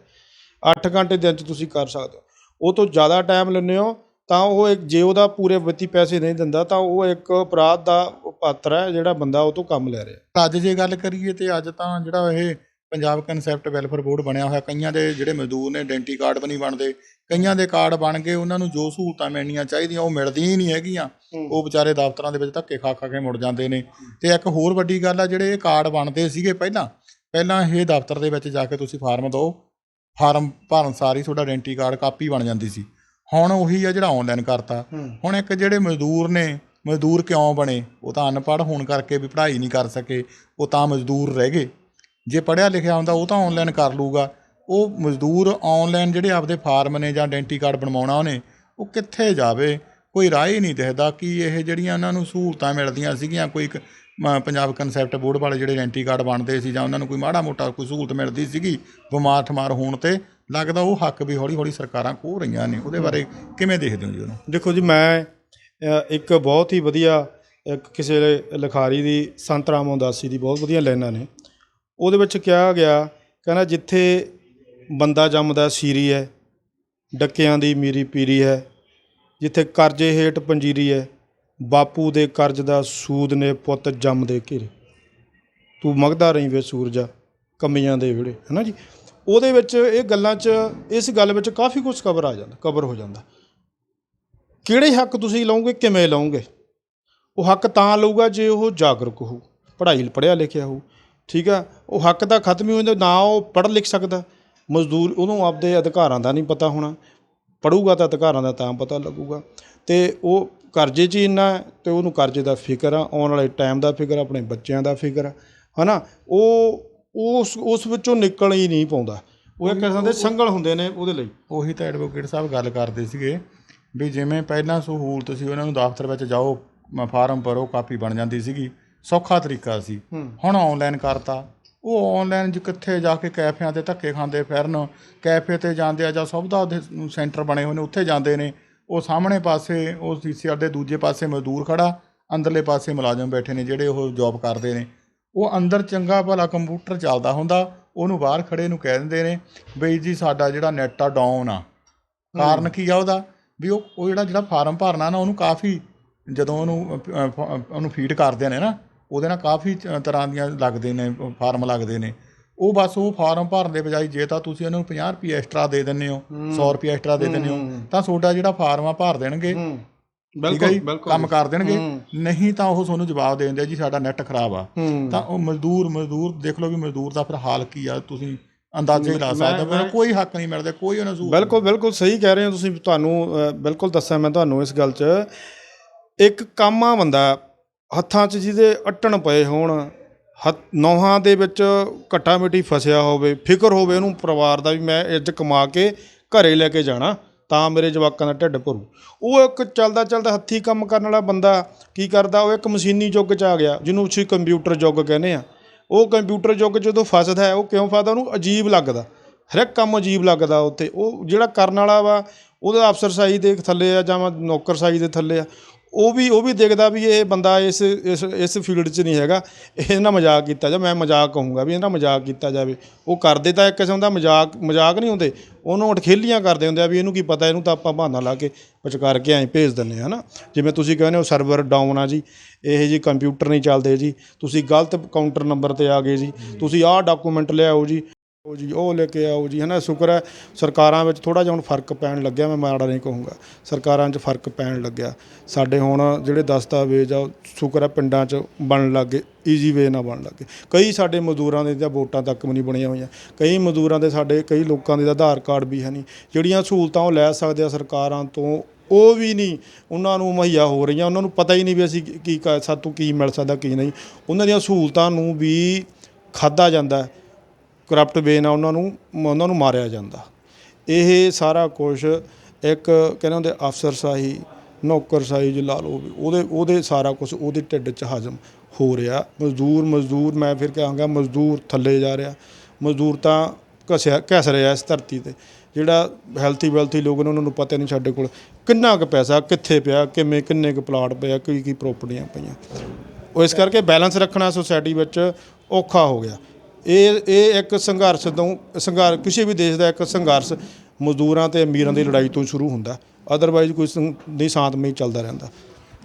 8 ਘੰਟੇ ਦਿਨ 'ਚ ਤੁਸੀਂ ਕਰ ਸਕਦੇ ਹੋ। ਉਹ ਤੋਂ ਜ਼ਿਆਦਾ ਟਾਈਮ ਲੈਂਦੇ ਹੋ, ਤਾਂ ਉਹ ਇੱਕ, ਜੇ ਉਹਦਾ ਪੂਰੇ ਵਿੱਤੀ ਪੈਸੇ ਨਹੀਂ ਦਿੰਦਾ, ਤਾਂ ਉਹ ਇੱਕ ਅਪਰਾਧ ਦਾ ਪਾਤਰ ਹੈ, ਜਿਹੜਾ ਬੰਦਾ ਉਹ ਤੋਂ ਕੰਮ ਲੈ ਰਿਹਾ। ਅੱਜ ਜੇ ਗੱਲ ਕਰੀਏ ਤੇ ਅੱਜ ਤਾਂ ਜਿਹੜਾ ਇਹ ਪੰਜਾਬ ਕਨਸੈਪਟ ਵੈਲਫੇਅਰ ਬੋਰਡ ਬਣਿਆ ਹੋਇਆ, ਕਈਆਂ ਦੇ ਜਿਹੜੇ ਮਜ਼ਦੂਰ ਨੇ ਆਇਡੈਂਟੀ ਕਾਰਡ ਵੀ ਨਹੀਂ ਬਣਦੇ ਕਈਆਂ ਦੇ ਕਾਰਡ ਬਣ ਗਏ ਉਹਨਾਂ ਨੂੰ ਜੋ ਸਹੂਲਤਾਂ ਮਿਲਣੀਆਂ ਚਾਹੀਦੀਆਂ ਉਹ ਮਿਲਦੀਆਂ ਹੀ ਨਹੀਂ ਹੈਗੀਆਂ। ਉਹ ਵਿਚਾਰੇ ਦਫ਼ਤਰਾਂ ਦੇ ਵਿੱਚ ਧੱਕੇ ਖਾ ਖਾ ਕੇ ਮੁੜ ਜਾਂਦੇ ਨੇ। ਤੇ ਇੱਕ ਹੋਰ ਵੱਡੀ ਗੱਲ ਆ ਜਿਹੜੇ ਇਹ ਕਾਰਡ ਬਣਦੇ ਸੀਗੇ ਪਹਿਲਾਂ ਪਹਿਲਾਂ ਇਹ ਦਫ਼ਤਰ ਦੇ ਵਿੱਚ ਜਾ ਕੇ ਤੁਸੀਂ ਫਾਰਮ ਦਿਓ ਫਾਰਮ ਭਰਨ ਸਾਰੀ ਤੁਹਾਡਾ ਆਇਡੈਂਟੀ ਕਾਰਡ ਕਾਪੀ ਬਣ ਜਾਂਦੀ ਸੀ। ਹੁਣ ਉਹੀ ਆ ਜਿਹੜਾ ਆਨਲਾਈਨ ਕਰਤਾ। ਹੁਣ ਇੱਕ ਜਿਹੜੇ ਮਜ਼ਦੂਰ ਨੇ ਮਜ਼ਦੂਰ ਕਿਉਂ ਬਣੇ? ਉਹ ਤਾਂ ਅਨਪੜ੍ਹ ਹੋਣ ਕਰਕੇ ਵੀ ਪੜ੍ਹਾਈ ਨਹੀਂ ਕਰ ਸਕੇ ਉਹ ਤਾਂ ਮਜ਼ਦੂਰ ਰਹਿ ਗਏ। ਜੇ ਪੜ੍ਹਿਆ ਲਿਖਿਆ ਹੁੰਦਾ ਉਹ ਤਾਂ ਆਨਲਾਈਨ ਕਰ ਲੂਗਾ ਉਹ ਮਜ਼ਦੂਰ ਆਨਲਾਈਨ ਜਿਹੜੇ ਆਪਦੇ ਫਾਰਮ ਨੇ ਜਾਂ ਆਇਡੈਂਟੀ ਕਾਰਡ ਬਣਵਾਉਣਾ ਉਹਨੇ, ਉਹ ਕਿੱਥੇ ਜਾਵੇ? ਕੋਈ ਰਾਹ ਹੀ ਨਹੀਂ ਦਿਖਦਾ ਕਿ ਇਹ ਜਿਹੜੀਆਂ ਉਹਨਾਂ ਨੂੰ ਸਹੂਲਤਾਂ ਮਿਲਦੀਆਂ ਸੀਗੀਆਂ, ਕੋਈ ਇੱਕ ਮ- ਪੰਜਾਬ ਕਨਸੈਪਟ ਬੋਰਡ ਵਾਲੇ ਜਿਹੜੇ ਆਇਡੈਂਟੀ ਕਾਰਡ ਬਣਦੇ ਸੀ ਜਾਂ ਉਹਨਾਂ ਨੂੰ ਕੋਈ ਮਾੜਾ ਮੋਟਾ ਕੋਈ ਸਹੂਲਤ ਮਿਲਦੀ ਸੀਗੀ, ਬਿਮਾਰ ਠਮਾਰ ਹੋਣ ਤੇ, ਲੱਗਦਾ ਉਹ ਹੱਕ ਵੀ ਹੌਲੀ ਹੌਲੀ ਸਰਕਾਰਾਂ ਖੋ ਰਹੀਆਂ ਨੇ। ਉਹਦੇ ਬਾਰੇ ਕਿਵੇਂ ਦੇਖਦੇ ਹੋ ਜੀ ਉਹਨੂੰ? ਦੇਖੋ ਜੀ, ਮੈਂ ਇੱਕ ਬਹੁਤ ਹੀ ਵਧੀਆ ਕਿਸੇ ਲਿਖਾਰੀ ਦੀ ਸੰਤ ਰਾਮ ਉਦਾਸੀ ਦੀ ਬਹੁਤ ਵਧੀਆ ਲਾਈਨਾਂ ਨੇ। ਉਹਦੇ ਵਿੱਚ ਕਿਹਾ ਗਿਆ, ਕਹਿੰਦਾ ਜਿੱਥੇ ਬੰਦਾ ਜੰਮਦਾ ਸੀਰੀ ਹੈ, ਡੱਕਿਆਂ ਦੀ ਮੀਰੀ ਪੀਰੀ ਹੈ, ਜਿੱਥੇ ਕਰਜ਼ੇ ਹੇਠ ਪੰਜੀਰੀ ਹੈ, ਬਾਪੂ ਦੇ ਕਰਜ਼ ਦਾ ਸੂਦ ਨੇ ਪੁੱਤ ਜੰਮਦੇ ਘੇਰੇ। ਤੂੰ ਮਗਦਾ ਰਹੀ ਵੇ ਸੂਰਜਾ, ਕਮੀਆਂ ਦੇ ਵਿਹੜੇ ਹੈ ਨਾ ਜੀ? ਉਹਦੇ ਵਿੱਚ ਇਹ ਗੱਲਾਂ 'ਚ, ਇਸ ਗੱਲ ਵਿੱਚ ਕਾਫੀ ਕੁਝ ਕਵਰ ਆ ਜਾਂਦਾ ਕਵਰ ਹੋ ਜਾਂਦਾ। ਕਿਹੜੇ ਹੱਕ ਤੁਸੀਂ ਲਓਗੇ, ਕਿਵੇਂ ਲਓਗੇ? ਉਹ ਹੱਕ ਤਾਂ ਲਊਗਾ ਜੇ ਉਹ ਜਾਗਰੂਕ ਹੋ ਪੜ੍ਹਾਈ ਪੜ੍ਹਿਆ ਲਿਖਿਆ ਹੋ ਠੀਕ ਆ? ਉਹ ਹੱਕ ਤਾਂ ਖਤਮ ਹੀ ਹੋ ਜਾਂਦਾ, ਨਾ ਉਹ ਪੜ੍ਹ ਲਿਖ ਸਕਦਾ। ਮਜ਼ਦੂਰ ਉਹਨੂੰ ਆਪਦੇ ਅਧਿਕਾਰਾਂ ਦਾ ਨਹੀਂ ਪਤਾ ਹੋਣਾ। ਪੜੂਗਾ ਤਾਂ ਅਧਿਕਾਰਾਂ ਦਾ ਤਾਂ ਪਤਾ ਲੱਗੂਗਾ। ਤੇ ਉਹ ਕਰਜ਼ੇ 'ਚ ਹੀ ਇੰਨਾ ਹੈ ਤੇ ਉਹਨੂੰ ਕਰਜ਼ੇ ਦਾ ਫਿਕਰ ਆ ਆਉਣ ਵਾਲੇ ਟਾਈਮ ਦਾ ਫਿਕਰ ਆਪਣੇ ਬੱਚਿਆਂ ਦਾ ਫਿਕਰ ਆ, ਹਨਾ? ਉਹ ਉਸ ਉਸ ਵਿੱਚੋਂ ਨਿਕਲ ਹੀ ਨਹੀਂ ਪਾਉਂਦਾ। ਉਹ ਇੱਕ ਕਿਸਮ ਦੇ ਸੰਗਲ ਹੁੰਦੇ ਨੇ ਉਹਦੇ ਲਈ। ਉਹੀ ਤਾਂ ਐਡਵੋਕੇਟ ਸਾਹਿਬ ਗੱਲ ਕਰਦੇ ਸੀਗੇ ਵੀ ਜਿਵੇਂ ਪਹਿਲਾਂ ਸਹੂਲਤ ਸੀ ਉਹਨਾਂ ਨੂੰ ਦਫ਼ਤਰ ਵਿੱਚ ਜਾਓ ਫਾਰਮ ਭਰੋ ਕਾਪੀ ਬਣ ਜਾਂਦੀ ਸੀਗੀ। ਸੌਖਾ ਤਰੀਕਾ ਸੀ। ਹੁਣ ਆਨਲਾਈਨ ਕਰਤਾ। ਉਹ ਆਨਲਾਈਨ ਜ ਕਿੱਥੇ ਜਾ ਕੇ ਕੈਫਿਆਂ ਤੇ ਧੱਕੇ ਖਾਂਦੇ ਫਿਰਨ ਕੈਫੇ ਤੇ ਜਾਂਦੇ ਆ ਜਾਂ ਸੁਵਿਧਾ ਉਹਦੇ ਸੈਂਟਰ ਬਣੇ ਹੋਏ ਨੇ ਉੱਥੇ ਜਾਂਦੇ ਨੇ। ਉਹ ਸਾਹਮਣੇ ਪਾਸੇ ਉਹ ਸੀਸੀਆਰ ਦੇ ਦੂਜੇ ਪਾਸੇ ਮਜ਼ਦੂਰ ਖੜਾ ਅੰਦਰਲੇ ਪਾਸੇ ਮੁਲਾਜ਼ਮ ਬੈਠੇ ਨੇ ਜਿਹੜੇ ਉਹ ਜੌਬ ਕਰਦੇ ਨੇ। ਉਹ ਅੰਦਰ ਚੰਗਾ ਭਲਾ ਕੰਪਿਊਟਰ ਚੱਲਦਾ ਹੁੰਦਾ ਉਹਨੂੰ ਬਾਹਰ ਖੜੇ ਨੂੰ ਕਹਿ ਦਿੰਦੇ ਨੇ ਬਈ ਜੀ ਸਾਡਾ ਜਿਹੜਾ ਨੈਟ ਆ ਡਾਊਨ ਆ। ਕਾਰਨ ਕੀ ਆ ਉਹਦਾ? ਵੀ ਉਹ ਉਹ ਜਿਹੜਾ ਜਿਹੜਾ ਫਾਰਮ ਭਰਨਾ ਨਾ ਉਹਨੂੰ ਕਾਫੀ ਜਦੋਂ ਉਹਨੂੰ ਉਹਨੂੰ ਫੀਡ ਕਰਦੇ ਨੇ ਨਾ ਉਹਦੇ ਨਾਲ ਕਾਫੀ ਤਰ੍ਹਾਂ ਦੀਆਂ ਲੱਗਦੇ ਨੇ ਫਾਰਮ ਲੱਗਦੇ ਨੇ। ਉਹ ਬਸ ਉਹ ਫਾਰਮ ਭਰਨ ਦੇ ਬਜਾਈ ਜੇ ਤਾਂ ਤੁਸੀਂ ਉਹਨਾਂ ਨੂੰ 50 ਰੁਪਏ ਐਕਸਟਰਾ ਦੇ ਦਿੰਦੇ ਹੋ 100 ਰੁਪਏ ਐਕਸਟਰਾ ਦੇ ਦਿੰਦੇ ਹੋ ਤਾਂ ਤੁਹਾਡਾ ਜਿਹੜਾ ਫਾਰਮ ਆ ਭਰ ਦੇਣਗੇ। ਹੈ। ਜੀ? ਕੰਮ ਕਰ ਦੇਣਗੇ। ਨਹੀਂ ਤਾਂ ਉਹ ਤੁਹਾਨੂੰ ਜਵਾਬ ਦੇ ਦਿੰਦੇ ਆ ਜੀ ਸਾਡਾ ਨੈਟ ਖਰਾਬ ਆ। ਤਾਂ ਉਹ ਮਜ਼ਦੂਰ ਮਜ਼ਦੂਰ ਦੇਖ ਲਓ ਵੀ ਮਜ਼ਦੂਰ ਦਾ ਫਿਰ ਹਾਲ ਕੀ ਆ ਤੁਸੀਂ ਅੰਦਾਜ਼ੇ ਹੀ ਲਾ ਸਕਦਾ ਮੈਂ- ਕੋਈ ਹੱਕ ਨਹੀਂ ਮਿਲਦਾ ਕੋਈ ਉਹਨਾਂ ਸਹੂਲਤ ਬਿਲਕੁਲ ਬਿਲਕੁਲ ਸਹੀ ਕਹਿ ਰਹੇ ਹੋ ਤੁਸੀਂ। ਤੁਹਾਨੂੰ ਬਿਲਕੁਲ ਦੱਸਾਂ ਮੈਂ ਤੁਹਾਨੂੰ ਇਸ ਗੱਲ 'ਚ। ਇੱਕ ਕਾਮਾ ਬੰਦਾ ਹੱਥਾਂ 'ਚ ਜਿਹਦੇ ਅੱਟਣ ਪਏ ਹੋਣ, ਹੱਥ ਨੌਹਾਂ ਦੇ ਵਿੱਚ ਘੱਟਾ ਮਿੱਟੀ ਫਸਿਆ ਹੋਵੇ, ਫਿਕਰ ਹੋਵੇ ਉਹਨੂੰ ਪਰਿਵਾਰ ਦਾ ਵੀ ਮੈਂ ਇੱਜ ਕਮਾ ਕੇ ਘਰੇ ਲੈ ਕੇ ਜਾਣਾ, ਤਾਂ ਮੇਰੇ ਜਵਾਕਾਂ ਦਾ ਢਿੱਡ ਭਰੂ। ਉਹ ਇੱਕ ਚੱਲਦਾ ਚੱਲਦਾ ਹੱਥੀਂ ਕੰਮ ਕਰਨ ਵਾਲਾ ਬੰਦਾ ਕੀ ਕਰਦਾ, ਉਹ ਇੱਕ ਮਸ਼ੀਨੀ ਯੁੱਗ 'ਚ ਆ ਗਿਆ, ਜਿਹਨੂੰ ਅਸੀਂ ਕੰਪਿਊਟਰ ਯੁੱਗ ਕਹਿੰਦੇ ਆ ਉਹ ਕੰਪਿਊਟਰ ਯੁੱਗ 'ਚ ਜਦੋਂ ਫਸਦਾ ਹੈ, ਉਹ ਕਿਉਂ ਫਸਦਾ? ਉਹਨੂੰ ਅਜੀਬ ਲੱਗਦਾ। ਹਰ ਇੱਕ ਕੰਮ ਅਜੀਬ ਲੱਗਦਾ ਉੱਥੇ। ਉਹ ਜਿਹੜਾ ਕਰਨ ਵਾਲਾ ਵਾ, ਉਹਦਾ ਅਫਸਰਸ਼ਾਹੀ ਦੇ ਥੱਲੇ ਆ ਜਾਂ ਨੌਕਰਸ਼ਾਹੀ ਦੇ ਥੱਲੇ ਆ ਉਹ ਵੀ ਉਹ ਵੀ ਦੇਖਦਾ ਵੀ ਇਹ ਬੰਦਾ ਇਸ ਇਸ ਇਸ ਫੀਲਡ 'ਚ ਨਹੀਂ ਹੈਗਾ। ਇਹ ਨਾਲ ਮਜ਼ਾਕ ਕੀਤਾ ਜਾ ਮੈਂ ਮਜ਼ਾਕ ਕਹੂੰਗਾ ਵੀ ਇਹਨਾਂ ਮਜ਼ਾਕ ਕੀਤਾ ਜਾਵੇ। ਉਹ ਕਰਦੇ ਤਾਂ ਇੱਕ ਕਿਸਮ ਦਾ ਮਜ਼ਾਕ ਮਜ਼ਾਕ ਨਹੀਂ ਹੁੰਦੇ। ਉਹਨੂੰ ਅਟਖੇਲੀਆਂ ਕਰਦੇ ਹੁੰਦੇ ਆ ਵੀ ਇਹਨੂੰ ਕੀ ਪਤਾ, ਇਹਨੂੰ ਤਾਂ ਆਪਾਂ ਬਹਾਨਾ ਲਾ ਕੇ ਪਚਕਾਰ ਕੇ ਐਂ ਭੇਜ ਦਿੰਦੇ ਹਾਂ ਨਾ ਜਿਵੇਂ ਤੁਸੀਂ ਕਹਿੰਦੇ ਹੋ ਸਰਵਰ ਡਾਊਨ ਆ ਜੀ, ਇਹ ਜੀ ਕੰਪਿਊਟਰ ਨਹੀਂ ਚੱਲਦੇ ਜੀ। ਤੁਸੀਂ ਗਲਤ ਕਾਊਂਟਰ ਨੰਬਰ ਤੇ ਆ ਗਏ ਜੀ। ਤੁਸੀਂ ਆਹ ਡਾਕੂਮੈਂਟ ਲਿਆਓ ਜੀ। ਉਹ ਜੀ, ਉਹ ਲੈ ਕੇ ਆਓ ਜੀ, ਹਨਾ, ਸ਼ੁਕਰ ਹੈ, ਸਰਕਾਰਾਂ ਵਿੱਚ ਥੋੜਾ ਜਿਹਾ ਹੁਣ ਫ਼ਰਕ ਪੈਣ ਲੱਗਿਆ, ਮੈਂ ਮਾੜਾ ਨਹੀਂ ਕਹੂੰਗਾ। ਸਰਕਾਰਾਂ 'ਚ ਫ਼ਰਕ ਪੈਣ ਲੱਗਿਆ। ਸਾਡੇ ਹੁਣ ਜਿਹੜੇ ਦਸਤਾਵੇਜ਼ ਆ ਉਹ ਸ਼ੁਕਰ ਹੈ ਪਿੰਡਾਂ 'ਚ ਬਣਨ ਲੱਗੇ ਈਜ਼ੀ ਵੇ ਨਾਲ ਬਣਨ ਲੱਗੇ। ਕਈ ਸਾਡੇ ਮਜ਼ਦੂਰਾਂ ਦੇ ਤਾਂ ਵੋਟਾਂ ਤੱਕ ਵੀ ਨਹੀਂ ਬਣੀਆਂ ਹੋਈਆਂ। ਕਈ ਮਜ਼ਦੂਰਾਂ ਦੇ ਸਾਡੇ, ਕਈ ਲੋਕਾਂ ਦੇ ਤਾਂ ਆਧਾਰ ਕਾਰਡ ਵੀ ਹੈ ਨਹੀਂ। ਜਿਹੜੀਆਂ ਸਹੂਲਤਾਂ ਉਹ ਲੈ ਸਕਦੇ ਆ ਸਰਕਾਰਾਂ ਤੋਂ, ਉਹ ਵੀ ਨਹੀਂ। ਉਹਨਾਂ ਨੂੰ ਮੁਹੱਈਆ ਹੋ ਰਹੀਆਂ, ਉਹਨਾਂ ਨੂੰ ਪਤਾ ਹੀ ਨਹੀਂ ਵੀ ਅਸੀਂ ਕੀ- ਕੀ ਕਰ- ਸਾਤੋਂ ਕੀ ਮਿਲ ਸਕਦਾ, ਕੀ ਨਹੀਂ। ਉਹਨਾਂ ਦੀਆਂ ਸਹੂਲਤਾਂ ਨੂੰ ਵੀ ਖਾਦਾ ਜਾਂਦਾ ਹੈ। ਕਰਪਟ ਵੇ ਨਾਲ ਉਹਨਾਂ ਨੂੰ ਉਹਨਾਂ ਨੂੰ ਮਾਰਿਆ ਜਾਂਦਾ। ਇਹ ਸਾਰਾ ਕੁਝ ਇੱਕ ਕਹਿੰਦੇ ਹੁੰਦੇ ਅਫਸਰਸ਼ਾਹੀ, ਨੌਕਰਸ਼ਾਹੀ ਜੇ ਲਾ ਲਓ ਵੀ ਉਹਦੇ ਉਹਦੇ ਸਾਰਾ ਕੁਝ ਉਹਦੇ ਢਿੱਡ 'ਚ ਹਾਜ਼ਮ ਹੋ ਰਿਹਾ। ਮਜ਼ਦੂਰ ਮਜ਼ਦੂਰ, ਮੈਂ ਫਿਰ ਕਹਾਂਗਾ ਮਜ਼ਦੂਰ ਥੱਲੇ ਜਾ ਰਿਹਾ। ਮਜ਼ਦੂਰ ਤਾਂ ਘਸਿਆ, ਘਸ ਰਿਹਾ ਇਸ ਧਰਤੀ ਤੇ। ਜਿਹੜਾ ਹੈਲਥੀ ਵੈਲਥੀ ਲੋਕ ਨੇ ਉਹਨਾਂ ਨੂੰ ਪਤਾ ਨਹੀਂ ਸਾਡੇ ਕੋਲ ਕਿੰਨਾ ਕੁ ਪੈਸਾ, ਕਿੱਥੇ ਪਿਆ, ਕਿਵੇਂ, ਕਿੰਨੇ ਕੁ ਪਲਾਟ ਪਿਆ ਕੀ ਕੀ ਪ੍ਰਾਪਰਟੀਆਂ ਪਈਆਂ। ਉਹ ਇਸ ਕਰਕੇ ਬੈਲੈਂਸ ਰੱਖਣਾ ਸੋਸਾਇਟੀ ਵਿੱਚ ਔਖਾ ਹੋ ਗਿਆ। ਇਹ ਇਹ ਇੱਕ ਸੰਘਰਸ਼ ਤੋਂ ਸੰਘਰਸ਼ ਕਿਸੇ ਵੀ ਦੇਸ਼ ਦਾ ਇੱਕ ਸੰਘਰਸ਼ ਮਜ਼ਦੂਰਾਂ ਤੇ ਅਮੀਰਾਂ ਦੀ ਲੜਾਈ ਤੋਂ ਸ਼ੁਰੂ ਹੁੰਦਾ। ਅਦਰਵਾਈਜ਼ ਕੋਈ ਸੰ- ਨਹੀਂ ਸ਼ਾਂਤਮਈ ਚੱਲਦਾ ਰਹਿੰਦਾ।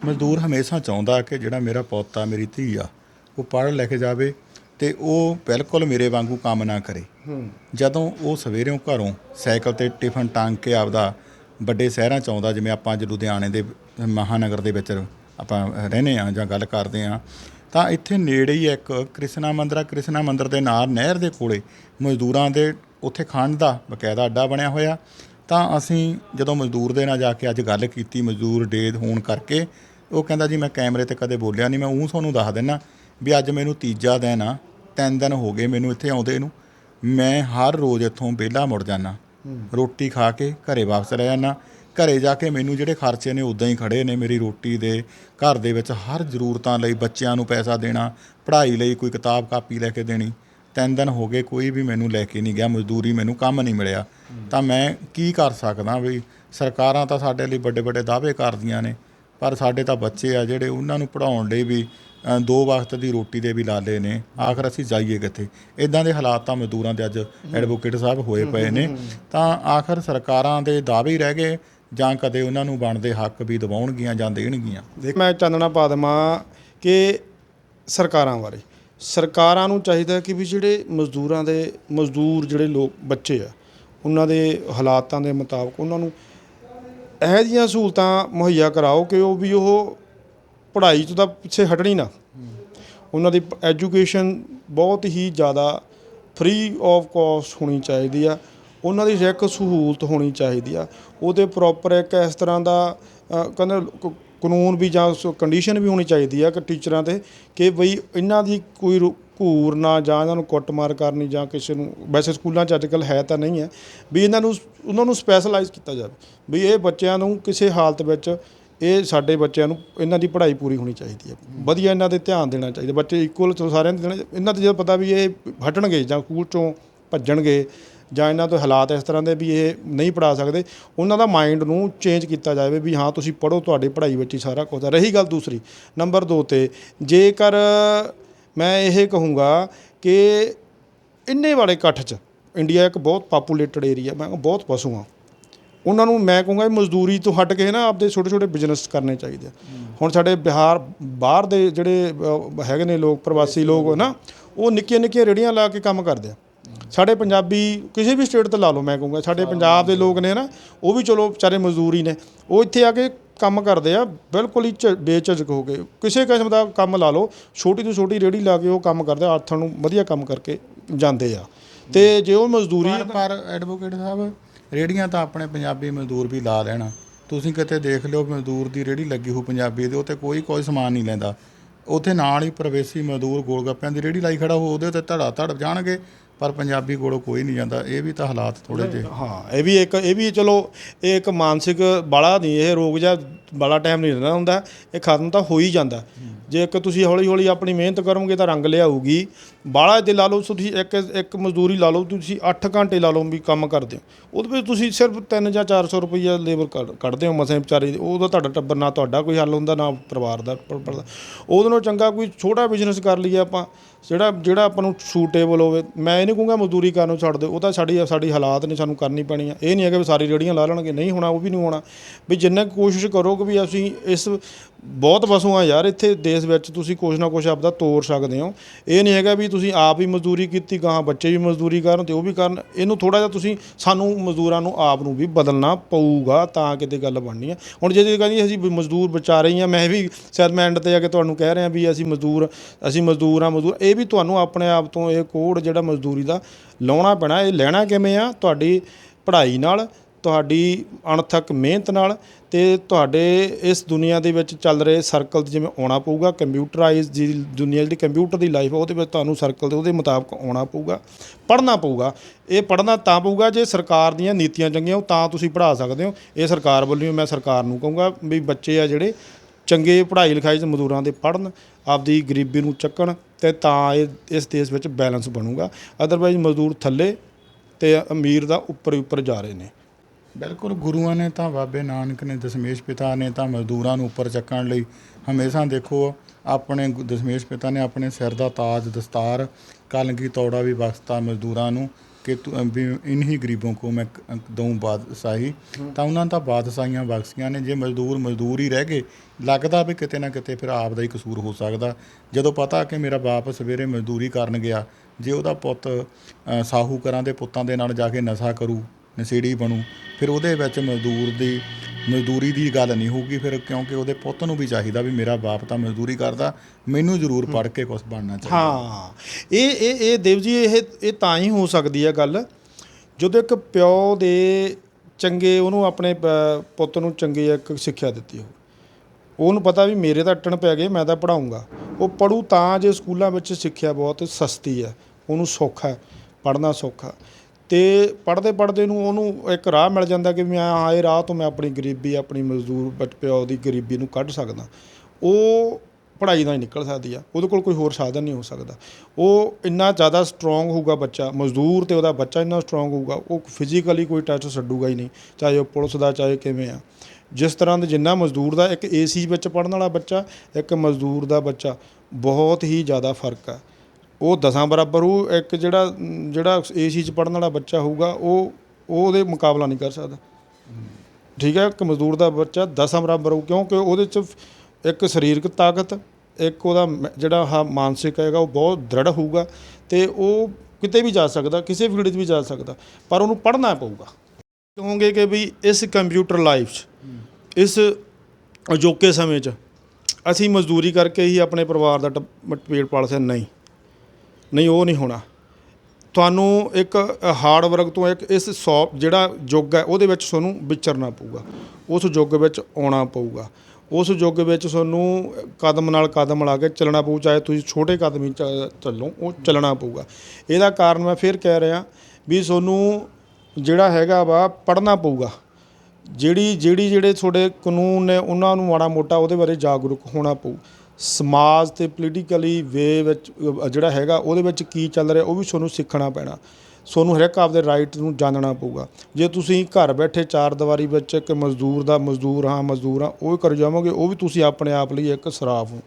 ਮਜ਼ਦੂਰ ਹਮੇਸ਼ਾ ਚਾਹੁੰਦਾ ਕਿ ਜਿਹੜਾ ਮੇਰਾ ਪੁੱਤ ਆ ਮੇਰੀ ਧੀ ਆ ਉਹ ਪੜ੍ਹ ਲਿਖ ਜਾਵੇ ਤੇ ਉਹ ਬਿਲਕੁਲ ਮੇਰੇ ਵਾਂਗੂ ਕੰਮ ਨਾ ਕਰੇ। ਜਦੋਂ ਉਹ ਸਵੇਰੇੋਂ ਘਰੋਂ ਸਾਈਕਲ ਤੇ ਟਿਫਨ ਟੰਗ ਕੇ ਆਪਦਾ ਵੱਡੇ ਸ਼ਹਿਰਾਂ ਚ ਆਉਂਦਾ ਜਿਵੇਂ ਆਪਾਂ ਅੱਜ ਲੁਧਿਆਣੇ ਦੇ ਮਹਾਨਗਰ ਦੇ ਵਿੱਚ ਆਪਾਂ ਰਹਿੰਦੇ ਆ ਜਾਂ ਗੱਲ ਕਰਦੇ ਆ ਤਾਂ ਇੱਥੇ ਨੇੜੇ ਹੀ ਇੱਕ ਕ੍ਰਿਸ਼ਨਾ ਮੰਦਿਰ ਆ। ਕ੍ਰਿਸ਼ਨਾ ਮੰਦਿਰ ਦੇ ਨਾਲ ਨਹਿਰ ਦੇ ਕੋਲੇ ਮਜ਼ਦੂਰਾਂ ਦੇ ਉੱਥੇ ਖਾਣ ਦਾ ਬਕਾਇਦਾ ਅੱਡਾ ਬਣਿਆ ਹੋਇਆ। ਤਾਂ ਅਸੀਂ ਜਦੋਂ ਮਜ਼ਦੂਰ ਦੇ ਨਾਲ ਜਾ ਕੇ ਅੱਜ ਗੱਲ ਕੀਤੀ ਮਜ਼ਦੂਰ ਡੇ ਹੋਣ ਕਰਕੇ ਉਹ ਕਹਿੰਦਾ ਜੀ ਮੈਂ ਕੈਮਰੇ ਤੇ ਕਦੇ ਬੋਲਿਆ ਨਹੀਂ ਮੈਂ ਉਹ ਤੁਹਾਨੂੰ ਦੱਸ ਦਿੰਨਾ ਵੀ ਅੱਜ ਮੈਨੂੰ ਤੀਜਾ ਦਿਨ ਆ ਤਿੰਨ ਦਿਨ ਹੋ ਗਏ ਮੈਨੂੰ ਇੱਥੇ ਆਉਂਦੇ ਨੂੰ। ਮੈਂ ਹਰ ਰੋਜ਼ ਇੱਥੋਂ ਵਿਹਲਾ ਮੁੜ ਜਾਣਾ ਰੋਟੀ ਖਾ ਕੇ ਘਰੇ ਵਾਪਸ ਰਹਿ ਜਾਣਾ ਘਰੇ ਜਾ ਕੇ ਮੈਨੂੰ ਜਿਹੜੇ ਖਰਚੇ ਨੇ ਉਦਾਂ ਹੀ ਖੜੇ ਨੇ ਮੇਰੀ ਰੋਟੀ ਦੇ ਘਰ ਦੇ ਵਿੱਚ ਹਰ ਜ਼ਰੂਰਤਾਂ ਲਈ ਬੱਚਿਆਂ ਨੂੰ ਪੈਸਾ ਦੇਣਾ ਪੜ੍ਹਾਈ ਲਈ ਕੋਈ ਕਿਤਾਬ ਕਾਪੀ ਲੈ ਕੇ ਦੇਣੀ ਤਿੰਨ ਦਿਨ ਹੋ ਗਏ ਕੋਈ ਵੀ ਮੈਨੂੰ ਲੈ ਕੇ ਨਹੀਂ ਗਿਆ ਮਜ਼ਦੂਰੀ ਮੈਨੂੰ ਕੰਮ ਨਹੀਂ ਮਿਲਿਆ। ਤਾਂ ਮੈਂ ਕੀ ਕਰ ਸਕਦਾ ਵੀ ਸਰਕਾਰਾਂ ਤਾਂ ਸਾਡੇ ਲਈ ਵੱਡੇ ਵੱਡੇ ਦਾਅਵੇ ਕਰਦੀਆਂ ਨੇ ਪਰ ਸਾਡੇ ਤਾਂ ਬੱਚੇ ਆ ਜਿਹੜੇ ਉਹਨਾਂ ਨੂੰ ਪੜਾਉਣ ਲਈ ਵੀ ਦੋ ਵਕਤ ਦੀ ਰੋਟੀ ਦੇ ਵੀ ਲਾਲੇ ਨੇ ਆਖਰ ਅਸੀਂ ਜਾਈਏ ਕਿੱਥੇ? ਇਦਾਂ ਦੇ ਹਾਲਾਤ ਤਾਂ ਮਜ਼ਦੂਰਾਂ ਦੇ ਅੱਜ ਐਡਵੋਕੇਟ ਸਾਹਿਬ ਹੋਏ ਪਏ ਨੇ। ਤਾਂ ਆਖਰ ਸਰਕਾਰਾਂ ਦੇ ਦਾਅਵੇ ਹੀ ਰਹਿ ਗਏ ਜਾਂ ਕਦੇ ਉਹਨਾਂ ਨੂੰ ਬਣਦੇ ਹੱਕ ਵੀ ਦਿਵਾਉਣਗੀਆਂ ਜਾਂ ਦੇਣਗੀਆਂ? ਦੇਖ ਮੈਂ ਚਾਨਣਾ ਪਾ ਦੇਵਾਂ ਕਿ ਸਰਕਾਰਾਂ ਬਾਰੇ। ਸਰਕਾਰਾਂ ਨੂੰ ਚਾਹੀਦਾ ਕਿ ਵੀ ਜਿਹੜੇ ਮਜ਼ਦੂਰਾਂ ਦੇ, ਮਜ਼ਦੂਰ ਜਿਹੜੇ ਲੋਕ ਬੱਚੇ ਆ, ਉਹਨਾਂ ਦੇ ਹਾਲਾਤਾਂ ਦੇ ਮੁਤਾਬਕ ਉਹਨਾਂ ਨੂੰ ਇਹੋ ਜਿਹੀਆਂ ਸਹੂਲਤਾਂ ਮੁਹੱਈਆ ਕਰਾਓ ਕਿ ਉਹ ਵੀ ਉਹ ਪੜ੍ਹਾਈ ਤੋਂ ਤਾਂ ਪਿੱਛੇ ਹਟਣੀ ਨਾ। ਉਹਨਾਂ ਦੀ ਐਜੂਕੇਸ਼ਨ ਬਹੁਤ ਹੀ ਜ਼ਿਆਦਾ ਫ੍ਰੀ ਆਫ ਕਾਸਟ ਹੋਣੀ ਚਾਹੀਦੀ ਆ। ਉਹਨਾਂ ਦੀ ਇੱਕ ਸਹੂਲਤ ਹੋਣੀ ਚਾਹੀਦੀ ਆ। ਉਹਦੇ ਪ੍ਰੋਪਰ ਇੱਕ ਇਸ ਤਰ੍ਹਾਂ ਦਾ ਕਹਿੰਦੇ ਕ- ਕਾਨੂੰਨ ਵੀ ਜਾਂ ਕੰਡੀਸ਼ਨ ਵੀ ਹੋਣੀ ਚਾਹੀਦੀ ਆ ਕਿ ਟੀਚਰਾਂ ਤੇ ਕਿ ਬਈ ਇਹਨਾਂ ਦੀ ਕੋਈ ਰੁ- ਘੂਰ ਨਾ ਜਾਂ ਇਹਨਾਂ ਨੂੰ ਕੁੱਟਮਾਰ ਕਰਨੀ ਜਾਂ ਕਿਸੇ ਨੂੰ, ਵੈਸੇ ਸਕੂਲਾਂ 'ਚ ਅੱਜਕੱਲ ਹੈ ਤਾਂ ਨਹੀਂ ਹੈ, ਵੀ ਇਹਨਾਂ ਨੂੰ, ਉਹਨਾਂ ਨੂੰ ਸਪੈਸ਼ਲਾਈਜ਼ ਕੀਤਾ ਜਾਵੇ। ਵੀ ਇਹ ਬੱਚਿਆਂ ਨੂੰ ਕਿਸੇ ਹਾਲਤ ਵਿੱਚ, ਇਹ ਸਾਡੇ ਬੱਚਿਆਂ ਨੂੰ ਇਹਨਾਂ ਦੀ ਪੜ੍ਹਾਈ ਪੂਰੀ ਹੋਣੀ ਚਾਹੀਦੀ ਹੈ ਵਧੀਆ ਇਹਨਾਂ ਤੇ ਧਿਆਨ ਦੇਣਾ ਚਾਹੀਦਾ। ਬੱਚੇ ਇਕੁਅਲ ਸਾਰਿਆਂ ਦੇ ਦੇਣੇ, ਇਹਨਾਂ ਤੇ ਜਦੋਂ ਪਤਾ ਵੀ ਇਹ ਹਟਣਗੇ ਜਾਂ ਸਕੂਲ ਚੋਂ ਭੱਜਣਗੇ ਜਾਂ ਇਹਨਾਂ ਤੋਂ ਹਾਲਾਤ ਇਸ ਤਰ੍ਹਾਂ ਦੇ ਵੀ ਇਹ ਨਹੀਂ ਪੜਾ ਸਕਦੇ, ਉਹਨਾਂ ਦਾ ਮਾਈਂਡ ਨੂੰ ਚੇਂਜ ਕੀਤਾ ਜਾਵੇ ਵੀ ਹਾਂ, ਤੁਸੀਂ ਪੜੋ ਤੁਹਾਡੀ ਪੜ੍ਹਾਈ ਵਿੱਚ ਹੀ ਸਾਰਾ ਕੁਝ ਰਹੀ ਗੱਲ ਦੂਸਰੀ ਨੰਬਰ 2 ਤੇ, ਜੇਕਰ ਮੈਂ ਇਹ ਕਹੂੰਗਾ ਕਿ ਇੰਨੇ ਵਾਲੇ ਇਕੱਠ 'ਚ ਇੰਡੀਆ ਇੱਕ ਬਹੁਤ ਪਾਪੂਲੇਟਡ ਏਰੀਆ ਮੈਂ ਬਹੁਤ ਪਸ਼ੂ ਆ। ਉਹਨਾਂ ਨੂੰ ਮੈਂ ਕਹੂੰਗਾ ਮਜ਼ਦੂਰੀ ਤੋਂ ਹਟ ਕੇ ਨਾ ਆਪਦੇ ਛੋਟੇ ਛੋਟੇ ਬਿਜ਼ਨਸ ਕਰਨੇ ਚਾਹੀਦੇ ਆ। ਹੁਣ ਸਾਡੇ ਬਿਹਾਰ, ਬਾਹਰ ਦੇ ਜਿਹੜੇ ਹੈਗੇ ਨੇ ਲੋਕ, ਪ੍ਰਵਾਸੀ ਲੋਕ ਨਾ, ਉਹ ਨਿੱਕੀਆਂ ਨਿੱਕੀਆਂ ਰੇੜੀਆਂ ਲਾ ਕੇ ਕੰਮ ਕਰਦੇ ਆ। ਸਾਡੇ ਪੰਜਾਬੀ ਕਿਸੇ ਵੀ ਸਟੇਟ ਤੇ ਲਾ ਲਓ ਮੈਂ ਕਹੂੰਗਾ ਸਾਡੇ ਪੰਜਾਬ ਦੇ ਲੋਕ ਨੇ ਨਾ ਉਹ ਵੀ ਚਲੋ ਵਿਚਾਰੇ ਮਜ਼ਦੂਰੀ ਨੇ ਉਹ ਇੱਥੇ ਆ ਕੇ ਕੰਮ ਕਰਦੇ ਆ ਬਿਲਕੁਲ ਹੀ ਬੇਝਿਜਕ ਹੋ ਕੇ ਕਿਸੇ ਕਿਸਮ ਦਾ ਕੰਮ ਲਾ ਲਓ ਛੋਟੀ ਤੋਂ ਛੋਟੀ ਰੇੜੀ ਲਾ ਕੇ ਉਹ ਕੰਮ ਕਰਦੇ ਆ ਆਥਣ ਨੂੰ ਵਧੀਆ ਕੰਮ ਕਰਕੇ ਜਾਂਦੇ ਆ। ਤੇ ਜੇ ਉਹ ਮਜ਼ਦੂਰੀ ਪਰ ਐਡਵੋਕੇਟ ਸਾਹਿਬ ਰੇੜੀਆਂ ਤਾਂ ਆਪਣੇ ਪੰਜਾਬੀ ਮਜ਼ਦੂਰ ਵੀ ਲਾ ਲੈਣ ਤੁਸੀਂ ਕਿਤੇ ਦੇਖ ਲਿਓ ਮਜ਼ਦੂਰ ਦੀ ਰੇੜੀ ਲੱਗੀ ਹੋ ਪੰਜਾਬੀ ਦੇ ਉੱਤੇ ਕੋਈ ਕੋਈ ਸਮਾਨ ਨਹੀਂ ਲੈਂਦਾ। ਉੱਥੇ ਨਾਲ ਹੀ ਪ੍ਰਵੇਸੀ ਮਜ਼ਦੂਰ ਗੋਲਗੱਪਿਆਂ ਦੀ ਰੇੜੀ ਲਾਈ ਖੜਾ ਹੋ ਉਹਦੇ ਉੱਤੇ ਧੜਾ ਧੜ ਜਾਣਗੇ। ਪਰ ਪੰਜਾਬੀ ਕੋਲੋਂ ਕੋਈ ਨਹੀਂ ਜਾਂਦਾ, ਇਹ ਵੀ ਤਾਂ ਹਾਲਾਤ ਥੋੜੇ ਜਿਹੇ। ਹਾਂ, ਇਹ ਵੀ ਇੱਕ, ਇਹ ਵੀ ਚਲੋ, ਇਹ ਇੱਕ ਮਾਨਸਿਕ ਬਾਲਾ ਨਹੀਂ, ਇਹ ਰੋਗ ਜਾਂ ਬਾਲਾ ਟਾਈਮ ਨਹੀਂ ਰਹਿੰਦਾ ਹੁੰਦਾ, ਇਹ ਖਤਮ ਤਾਂ ਹੋ ਹੀ ਜਾਂਦਾ। ਜੇ ਇੱਕ ਤੁਸੀਂ ਹੌਲੀ ਹੌਲੀ ਆਪਣੀ ਮਿਹਨਤ ਕਰੋਗੇ ਤਾਂ ਰੰਗ ਲਿਆਊਗੀ। ਬਾਲਾ ਜੇ ਲਾ ਲਓ ਤੁਸੀਂ ਇੱਕ ਇੱਕ ਮਜ਼ਦੂਰੀ ਲਾ ਲਓ, ਤੁਸੀਂ 8 ਘੰਟੇ ਲਾ ਲਓ ਵੀ ਕੰਮ ਕਰਦੇ ਹੋ। ਉਹਦੇ ਵਿੱਚ ਤੁਸੀਂ ਸਿਰਫ 3 ਜਾਂ 400 ਰੁਪਈਆ ਲੇਬਰ ਕੱਢਦੇ ਹੋ ਮਸਾਂ ਵਿਚਾਰੇ ਦੀ। ਉਹਦਾ ਤੁਹਾਡਾ ਟੱਬਰ ਨਾ ਤੁਹਾਡਾ ਕੋਈ ਹੱਲ ਹੁੰਦਾ, ਨਾ ਪਰਿਵਾਰ ਦਾ ਉਹਦੇ ਨਾਲੋਂ ਚੰਗਾ ਕੋਈ ਛੋਟਾ ਬਿਜ਼ਨਸ ਕਰ ਲਈਏ ਆਪਾਂ, ਜਿਹੜਾ ਜਿਹੜਾ ਆਪਾਂ ਨੂੰ ਸੂਟੇਬਲ ਹੋਵੇ। ਮੈਂ ਇਹ ਨਹੀਂ ਕਹੂੰਗਾ ਮਜ਼ਦੂਰੀ ਕਰਨ ਨੂੰ ਛੱਡ ਦਿਓ, ਉਹ ਤਾਂ ਸਾਡੀ ਸਾਡੀ ਹਾਲਾਤ ਨੇ, ਸਾਨੂੰ ਕਰਨੀ ਪੈਣੀ ਆ। ਇਹ ਨਹੀਂ ਹੈਗਾ ਵੀ ਸਾਰੀ ਰੇੜੀਆਂ ਲਾ ਲੈਣਗੇ, ਨਹੀਂ ਹੋਣਾ, ਉਹ ਵੀ ਨਹੀਂ ਹੋਣਾ। ਵੀ ਜਿੰਨਾ ਕੁ ਕੋਸ਼ਿਸ਼ ਕਰੋ ਕਿ ਵੀ ਅਸੀਂ ਇਸ, ਬਹੁਤ ਵਸੋਂ ਆ ਯਾਰ ਇੱਥੇ ਦੇਸ਼ ਵਿੱਚ ਤੁਸੀਂ ਕੁਛ ਨਾ ਕੁਛ ਆਪਦਾ ਤੋਰ ਸਕਦੇ ਹੋ। ਇਹ ਨਹੀਂ ਹੈਗਾ ਵੀ ਤੁਸੀਂ ਆਪ ਹੀ ਮਜ਼ਦੂਰੀ ਕੀਤੀ, ਗਾਹਾਂ ਬੱਚੇ ਵੀ ਮਜ਼ਦੂਰੀ ਕਰਨ ਤੇ ਉਹ ਵੀ ਕਰਨ, ਇਹਨੂੰ ਥੋੜਾ ਜਿਹਾ ਤੁਸੀਂ ਸਾਨੂੰ ਮਜ਼ਦੂਰਾਂ ਨੂੰ ਆਪ ਨੂੰ ਵੀ ਬਦਲਣਾ ਪਊਗਾ ਤਾਂ ਕਿਤੇ ਗੱਲ ਬਣਨੀ ਆ। ਹੁਣ ਜੇ ਕਹਿੰਦੀ ਅਸੀਂ ਵੀ ਮਜ਼ਦੂਰ ਬਚਾ ਰਹੀ ਆ ਮੈਂ ਵੀ ਸ਼ਾਇਦ ਮੈਂ ਐਂਡ ਤੇ ਆ ਕੇ ਤੁਹਾਨੂੰ ਕਹਿ ਰਿਹਾ ਵੀ ਅਸੀਂ ਮਜ਼ਦੂਰ ਅਸੀਂ ਮਜ਼ਦੂਰ ਆ ਮਜ਼ਦੂਰ, ਇਹ ਵੀ ਤੁਹਾਨੂੰ ਆਪਣੇ ਆਪ ਤੋਂ ਇਹ ਕੋਡ ਜਿਹੜਾ ਮਜ਼ਦੂਰੀ ਦਾ ਲਾਉਣਾ ਪੈਣਾ, ਇਹ ਲੈਣਾ ਕਿਵੇਂ ਆ, ਤੁਹਾਡੀ ਪੜ੍ਹਾਈ ਨਾਲ ਤੁਹਾਡੀ ਅਣਥੱਕ ਮਿਹਨਤ ਨਾਲ ਤੇ ਤੁਹਾਡੇ ਇਸ ਦੁਨੀਆ ਦੇ ਵਿੱਚ ਚੱਲ ਰਹੇ ਸਰਕਲ 'ਚ ਜਿਵੇਂ ਆਉਣਾ ਪਊਗਾ ਕੰਪਿਊਟਰਾਈਜ਼ ਦੀ ਦੁਨੀਆ ਜਿਹੜੀ ਕੰਪਿਊਟਰ ਦੀ ਲਾਈਫ ਆ, ਉਹਦੇ ਵਿੱਚ ਤੁਹਾਨੂੰ ਸਰਕਲ ਦੇ ਉਹਦੇ ਮੁਤਾਬਕ ਆਉਣਾ ਪਊਗਾ, ਪੜ੍ਹਨਾ ਪਊਗਾ। ਇਹ ਪੜ੍ਹਨਾ ਤਾਂ ਪਊਗਾ ਜੇ ਸਰਕਾਰ ਦੀਆਂ ਨੀਤੀਆਂ ਚੰਗੀਆਂ ਉਹ ਤਾਂ ਤੁਸੀਂ ਪੜ੍ਹਾ ਸਕਦੇ ਹੋ। ਇਹ ਸਰਕਾਰ ਵੱਲੋਂ ਮੈਂ ਸਰਕਾਰ ਨੂੰ ਕਹੂੰਗਾ ਵੀ ਬੱਚੇ ਆ ਜਿਹੜੇ ਚੰਗੇ ਪੜ੍ਹਾਈ ਲਿਖਾਈ 'ਚ ਮਜ਼ਦੂਰਾਂ ਦੇ ਪੜ੍ਹਨ, ਆਪਦੀ ਗਰੀਬੀ ਨੂੰ ਚੱਕਣ ਤੇ ਤਾਂ ਇਹ, ਇਸ ਦੇਸ਼ ਵਿੱਚ ਬੈਲੈਂਸ ਬਣੂਗਾ। ਅਦਰਵਾਈਜ਼ ਮਜ਼ਦੂਰ ਥੱਲੇ ਤੇ ਅਮੀਰ ਦਾ ਉੱਪਰ ਹੀ ਉੱਪਰ ਜਾ ਰਹੇ ਨੇ। ਬਿਲਕੁਲ ਗੁਰੂਆਂ ਨੇ ਤਾਂ ਬਾਬੇ ਨਾਨਕ ਨੇ ਦਸ਼ਮੇਸ਼ ਪਿਤਾ ਨੇ ਤਾਂ ਮਜ਼ਦੂਰਾਂ ਨੂੰ ਉੱਪਰ ਚੱਕਣ ਲਈ ਹਮੇਸ਼ਾ ਦੇਖੋ ਆਪਣੇ ਦਸ਼ਮੇਸ਼ ਪਿਤਾ ਨੇ ਆਪਣੇ ਸਿਰ ਦਾ ਤਾਜ ਦਸਤਾਰ ਕਲਗੀ ਤੌੜਾ ਵੀ ਬਖਸ਼ਤਾ ਮਜ਼ਦੂਰਾਂ ਨੂੰ ਕਿ ਤੂੰ ਵੀ ਇਨਹੀ ਗਰੀਬੋਂ ਕੋ ਮੈਂ ਦਊਂ ਬਾਦਸ਼ਾਹੀ। ਤਾਂ ਉਹਨਾਂ ਤਾਂ ਬਾਦਸ਼ਾਹੀਆਂ ਬਖਸ਼ੀਆਂ ਨੇ ਜੇ ਮਜ਼ਦੂਰ ਮਜ਼ਦੂਰ ਹੀ ਰਹਿ ਗਏ ਲੱਗਦਾ ਵੀ ਕਿਤੇ ਨਾ ਕਿਤੇ ਫਿਰ ਆਪ ਦਾ ਹੀ ਕਸੂਰ ਹੋ ਸਕਦਾ। ਜਦੋਂ ਪਤਾ ਕਿ ਮੇਰਾ ਬਾਪ ਸਵੇਰੇ ਮਜ਼ਦੂਰੀ ਕਰਨ ਗਿਆ ਜੇ ਉਹਦਾ ਪੁੱਤ ਅ, ਦੇ ਪੁੱਤਾਂ ਦੇ ਨਾਲ ਜਾ ਕੇ ਨਸ਼ਾ ਕਰੂ ਨਸ਼ੇੜੀ ਬਣੂ, ਫਿਰ ਉਹਦੇ ਵਿੱਚ ਮਜ਼ਦੂਰ ਦੀ, ਮਜ਼ਦੂਰੀ ਦੀ ਗੱਲ ਨਹੀਂ ਹੋਊਗੀ ਫਿਰ, ਕਿਉਂਕਿ ਉਹਦੇ ਪੁੱਤ ਨੂੰ ਵੀ ਚਾਹੀਦਾ ਵੀ ਮੇਰਾ ਬਾਪ ਤਾਂ ਮਜ਼ਦੂਰੀ ਕਰਦਾ, ਮੈਨੂੰ ਜ਼ਰੂਰ ਪੜ੍ਹ ਕੇ ਕੁਝ ਬਣਨਾ ਚਾਹੀਦਾ। ਹਾਂ, ਇਹ ਇਹ ਇਹ ਦੇਵ ਜੀ, ਇਹ ਇਹ ਤਾਂ ਹੀ ਹੋ ਸਕਦੀ ਹੈ ਗੱਲ, ਜਦੋਂ ਇੱਕ ਪਿਓ ਦੇ ਚੰਗੇ, ਉਹਨੂੰ ਆਪਣੇ ਪੁੱਤ ਨੂੰ ਚੰਗੀ ਇੱਕ ਸਿੱਖਿਆ ਦਿੱਤੀ ਹੋ ਉਹਨੂੰ ਪਤਾ ਵੀ ਮੇਰੇ ਤਾਂ ਅੱਟਣ ਪੈ ਗਏ, ਮੈਂ ਤਾਂ ਪੜਾਉਂਗਾ ਉਹ ਪੜੂ ਤਾਂ ਜੇ ਸਕੂਲਾਂ ਵਿੱਚ ਸਿੱਖਿਆ ਬਹੁਤ ਸਸਤੀ ਹੈ ਉਹਨੂੰ ਸੌਖਾ ਹੈ ਪੜ੍ਹਨਾ ਸੌਖਾ। ਤੇ ਪੜ੍ਹਦੇ ਪੜ੍ਹਦੇ ਨੂੰ ਉਹਨੂੰ ਇੱਕ ਰਾਹ ਮਿਲ ਜਾਂਦਾ ਕਿ ਮੈਂ ਹਾਂ, ਇਹ ਰਾਹ ਤੋਂ ਮੈਂ ਆਪਣੀ ਗਰੀਬੀ, ਆਪਣੀ ਮਜ਼ਦੂਰ ਬੱਚ ਪਿਓ ਦੀ ਗਰੀਬੀ ਨੂੰ ਕੱਢ ਸਕਦਾ। ਉਹ ਪੜ੍ਹਾਈ ਨਾਲ ਹੀ ਨਿਕਲ ਸਕਦੀ ਆ। ਉਹਦੇ ਕੋਲ ਕੋਈ ਹੋਰ ਸਾਧਨ ਨਹੀਂ ਹੋ ਸਕਦਾ। ਉਹ ਇੰਨਾ ਜ਼ਿਆਦਾ ਸਟਰੋਂਗ ਹੋਊਗਾ ਬੱਚਾ, ਮਜ਼ਦੂਰ ਤੇ ਉਹਦਾ ਬੱਚਾ ਇੰਨਾ ਸਟਰੋਂਗ ਹੋਊਗਾ, ਉਹ ਫਿਜ਼ੀਕਲੀ ਕੋਈ ਟੈਸਟ ਛੱਡੂਗਾ ਹੀ ਨਹੀਂ, ਚਾਹੇ ਉਹ ਪੁਲਿਸ ਦਾ, ਚਾਹੇ ਕਿਵੇਂ ਆ। ਜਿਸ ਤਰ੍ਹਾਂ ਦੇ ਜਿੰਨਾ ਮਜ਼ਦੂਰ ਦਾ, ਇੱਕ ਏਸੀ ਵਿੱਚ ਪੜਨ ਵਾਲਾ ਬੱਚਾ, ਇੱਕ ਮਜ਼ਦੂਰ ਦਾ ਬੱਚਾ, ਬਹੁਤ ਹੀ ਜ਼ਿਆਦਾ ਫ਼ਰਕ ਆ। ਉਹ ਦਸਾਂ ਬਰਾਬਰ ਉਹ ਇੱਕ ਜਿਹੜਾ ਜਿਹੜਾ ਏਸੀ 'ਚ ਪੜਨ ਵਾਲਾ ਬੱਚਾ ਹੋਊਗਾ, ਉਹ ਉਹ ਉਹਦੇ ਮੁਕਾਬਲਾ ਨਹੀਂ ਕਰ ਸਕਦਾ। ਠੀਕ ਹੈ, ਇੱਕ ਮਜ਼ਦੂਰ ਦਾ ਬੱਚਾ ਦਸਾਂ ਬਰਾਬਰ ਹੋਊ, ਕਿਉਂਕਿ ਉਹਦੇ 'ਚ ਇੱਕ ਸਰੀਰਕ ਤਾਕਤ, ਇੱਕ ਉਹਦਾ ਮ- ਜਿਹੜਾ ਹਾ ਮਾਨਸਿਕ ਹੈਗਾ, ਉਹ ਬਹੁਤ ਦ੍ਰਿੜ ਹੋਊਗਾ ਤੇ ਉਹ ਕਿਤੇ ਵੀ ਜਾ ਸਕਦਾ, ਕਿਸੇ ਫੀਲਡ 'ਚ ਵੀ ਜਾ ਸਕਦਾ, ਪਰ ਉਹਨੂੰ ਪੜ੍ਹਨਾ ਪਊਗਾ। ਕਹੋਗੇ ਕਿ ਵੀ ਇਸ ਕੰਪਿਊਟਰ ਲਾਈਫ 'ਚ, ਇਸ ਅਜੋਕੇ ਸਮੇਂ 'ਚ, ਅਸੀਂ ਮਜ਼ਦੂਰੀ ਕਰਕੇ ਹੀ ਆਪਣੇ ਪਰਿਵਾਰ ਦਾ ਟ- ਪੇਟ ਪਾਲ ਸਕਦੇ ਨਹੀਂ। ਨਹੀਂ, ਉਹ ਨਹੀਂ ਹੋਣਾ। ਤੁਹਾਨੂੰ ਇੱਕ ਹਾਰਡ ਵਰਕ ਤੋਂ ਇੱਕ ਇਸ ਸੌ, ਜਿਹੜਾ ਯੁੱਗ ਹੈ, ਉਹਦੇ ਵਿੱਚ ਤੁਹਾਨੂੰ ਵਿਚਰਨਾ ਪਊਗਾ। ਉਸ ਯੁੱਗ ਵਿੱਚ ਆਉਣਾ ਪਊਗਾ। ਉਸ ਯੁੱਗ ਵਿੱਚ ਤੁਹਾਨੂੰ ਕਦਮ ਨਾਲ ਕਦਮ ਲਾ ਕੇ ਚੱਲਣਾ ਪਊ, ਚਾਹੇ ਤੁਸੀਂ ਛੋਟੇ ਕਦਮ ਹੀ ਚ- ਚੱਲੋ, ਉਹ ਚੱਲਣਾ ਪਊਗਾ। ਇਹਦਾ ਕਾਰਨ ਮੈਂ ਫਿਰ ਕਹਿ ਰਿਹਾ ਵੀ ਤੁਹਾਨੂੰ ਜਿਹੜਾ ਹੈਗਾ ਵਾ, ਪੜ੍ਹਨਾ ਪਊਗਾ। ਜਿਹੜੀ ਜਿਹੜੀ, ਜਿਹੜੇ ਤੁਹਾਡੇ ਕਾਨੂੰਨ ਨੇ, ਉਹਨਾਂ ਨੂੰ ਮਾੜਾ ਮੋਟਾ ਉਹਦੇ ਬਾਰੇ ਜਾਗਰੂਕ ਹੋਣਾ ਪਊ। ਸਮਾਜ ਤੇ ਪੋਲੀਟੀਕਲੀ ਵੇ ਵਿੱਚ ਜਿਹੜਾ ਹੈਗਾ ਉਹਦੇ ਵਿੱਚ ਕੀ ਚੱਲ ਰਿਹਾ ਉਹ ਵੀ ਤੁਹਾਨੂੰ ਸਿੱਖਣਾ ਪੈਣਾ। ਤੁਹਾਨੂੰ ਹਰ ਇੱਕ ਆਪਦੇ ਰਾਈਟ ਨੂੰ ਜਾਣਨਾ ਪਊਗਾ। ਜੇ ਤੁਸੀਂ ਘਰ ਬੈਠੇ ਚਾਰ ਦੀਵਾਰੀ ਵਿੱਚ ਇੱਕ ਮਜ਼ਦੂਰ ਦਾ ਮਜ਼ਦੂਰ ਹਾਂ ਮਜ਼ਦੂਰ ਹਾਂ ਉਹ ਕਰ ਜਾਵੋਗੇ ਉਹ ਵੀ ਤੁਸੀਂ ਆਪਣੇ ਆਪ ਲਈ ਇੱਕ ਸਰਾਫ ਹੋ।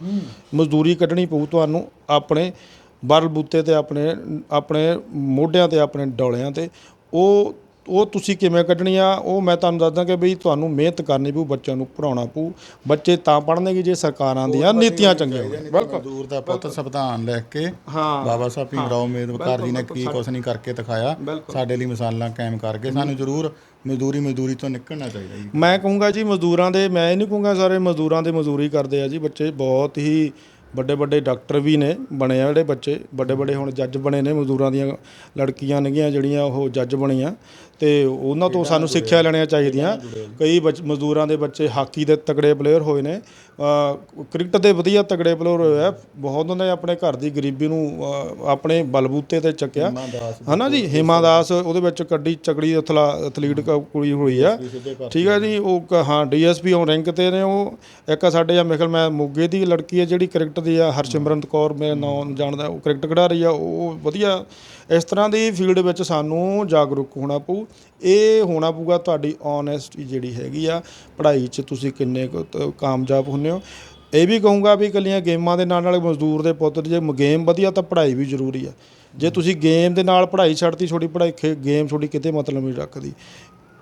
ਮਜ਼ਦੂਰੀ ਕੱਢਣੀ ਪਊ ਤੁਹਾਨੂੰ ਆਪਣੇ ਬਲ ਬੂਤੇ ਤੇ ਆਪਣੇ ਆਪਣੇ ਮੋਢਿਆਂ ਤੇ ਆਪਣੇ ਡੋਲਿਆਂ ਤੇ। ਉਹ ਉਹ ਤੁਸੀਂ ਕਿਵੇਂ ਕੱਢਣੀ ਆ ਉਹ ਮੈਂ ਤੁਹਾਨੂੰ ਦੱਸਦਾ ਕਿ ਬਈ ਤੁਹਾਨੂੰ ਮਿਹਨਤ ਕਰਨੀ ਪਊ ਬੱਚਿਆਂ ਨੂੰ ਪੜਾਉਣਾ ਪਊ। ਬੱਚੇ ਤਾਂ ਪੜ੍ਹਨਗੇ ਜੇ ਸਰਕਾਰਾਂ ਦੀਆਂ ਨੀਤੀਆਂ ਚੰਗੀਆਂ ਹੋਣ। ਮਜ਼ਦੂਰ ਦਾ ਪੁੱਤ ਸੰਵਿਧਾਨ ਲਿਖ ਕੇ ਹਾਂ ਬਾਬਾ ਸਾਹਿਬ ਭੀਮਰਾਓ ਅੰਬੇਦਕਰ ਜੀ ਨੇ ਕੀ ਕੁਛ ਨਹੀਂ ਕਰਕੇ ਦਿਖਾਇਆ ਸਾਡੇ ਲਈ ਮਿਸਾਲਾਂ ਕਾਇਮ ਕਰਕੇ ਸਾਨੂੰ ਜ਼ਰੂਰ ਮਜ਼ਦੂਰੀ ਮਜ਼ਦੂਰੀ ਤੋਂ ਨਿਕਲਣਾ ਚਾਹੀਦਾ ਜੀ। ਮੈਂ ਕਹੂੰਗਾ ਜੀ ਮਜ਼ਦੂਰਾਂ ਦੇ ਮੈਂ ਇਹ ਨਹੀਂ ਕਹੂੰਗਾ ਸਾਰੇ ਮਜ਼ਦੂਰਾਂ ਦੇ ਮਜ਼ਦੂਰੀ ਕਰਦੇ ਆ ਜੀ ਬੱਚੇ ਬਹੁਤ ਹੀ ਵੱਡੇ ਵੱਡੇ ਡਾਕਟਰ ਵੀ ਨੇ ਬਣੇ ਆ ਜਿਹੜੇ ਬੱਚੇ ਵੱਡੇ ਵੱਡੇ ਹੁਣ ਜੱਜ ਬਣੇ ਨੇ ਮਜ਼ਦੂਰਾਂ ਦੀਆਂ ਲੜਕੀਆਂ ਨੇਗੀਆਂ ਜਿਹੜੀਆਂ ਉਹ ਜੱਜ ਬਣੀਆਂ ਤੇ ਉਹਨਾਂ ਤੋਂ ਸਾਨੂੰ ਸਿੱਖਿਆ ਲੈਣੀਆਂ ਚਾਹੀਦੀਆਂ। ਕਈ ਬੱਚ- ਮਜ਼ਦੂਰਾਂ ਦੇ ਬੱਚੇ ਹਾਕੀ ਦੇ ਤਗੜੇ ਪਲੇਅਰ ਹੋਏ ਨੇ ਅ, ਕ੍ਰਿਕਟ ਦੇ ਵਧੀਆ ਤਗੜੇ ਪਲੇਅਰ ਹੋਏ ਆ ਬਹੁਤ ਉਹਨਾਂ ਨੇ ਆਪਣੇ ਘਰ ਦੀ ਗਰੀਬੀ ਨੂੰ ਅ, ਆਪਣੇ ਬਲਬੂਤੇ ਤੇ ਚੱਕਿਆ। ਹਨਾ ਜੀ? ਹਿਮਾ ਦਾਸ ਉਹਦੇ ਵਿੱਚ ਕੱਡੀ ਚਕੜੀ ਅਥਲਾ ਐਥਲੀਟ ਕ- ਕੁੜੀ ਹੋਈ ਆ। ਠੀਕ ਹੈ ਜੀ? ਉਹ ਕ- ਹਾਂ ਡੀਐਸਪੀ ਉਹ ਰੈਂਕ ਤੇ ਨੇ ਉਹ। ਇੱਕ ਸਾਡੇ ਆ ਮੇਖਲ ਮੈਂ ਮੋਗੇ ਦੀ ਲੜਕੀ ਹੈ ਜਿਹੜੀ ਕ੍ਰਿਕਟ ਦੀ ਆ, ਹਰਸਿਮਰਨਤ ਕੌਰ ਮੇਰੇ ਨਾਮ ਜਾਣਦਾ, ਉਹ ਕ੍ਰਿਕਟ ਖਿਡਾਰੀ ਆ, ਉਹ ਵਧੀਆ। ਇਸ ਤਰ੍ਹਾਂ ਦੀ ਫੀਲਡ ਵਿੱਚ ਸਾਨੂੰ ਜਾਗਰੂਕ ਹੋਣਾ ਪਊ। ਇਹ ਹੋਣਾ ਪਊਗਾ ਤੁਹਾਡੀ ਓਨੈਸਟੀ ਜਿਹੜੀ ਹੈਗੀ ਆ, ਪੜ੍ਹਾਈ 'ਚ ਤੁਸੀਂ ਕਿੰਨੇ ਕੁ ਤ- ਕਾਮਯਾਬ ਹੁੰਦੇ ਹੋ। ਇਹ ਵੀ ਕਹੂੰਗਾ ਵੀ ਇਕੱਲੀਆਂ ਗੇਮਾਂ ਦੇ ਨਾਲ ਨਾਲ ਮਜ਼ਦੂਰ ਦੇ ਪੁੱਤ ਜੇ ਗੇਮ ਵਧੀਆ ਤਾਂ ਪੜ੍ਹਾਈ ਵੀ ਜ਼ਰੂਰੀ ਆ। ਜੇ ਤੁਸੀਂ ਗੇਮ ਦੇ ਨਾਲ ਪੜ੍ਹਾਈ ਛੱਡਤੀ, ਛੋਟੀ ਪੜ੍ਹਾਈ ਖੇ- ਗੇਮ ਤੁਹਾਡੀ ਕਿਤੇ ਮਤਲਬ ਨਹੀਂ ਰੱਖਦੀ।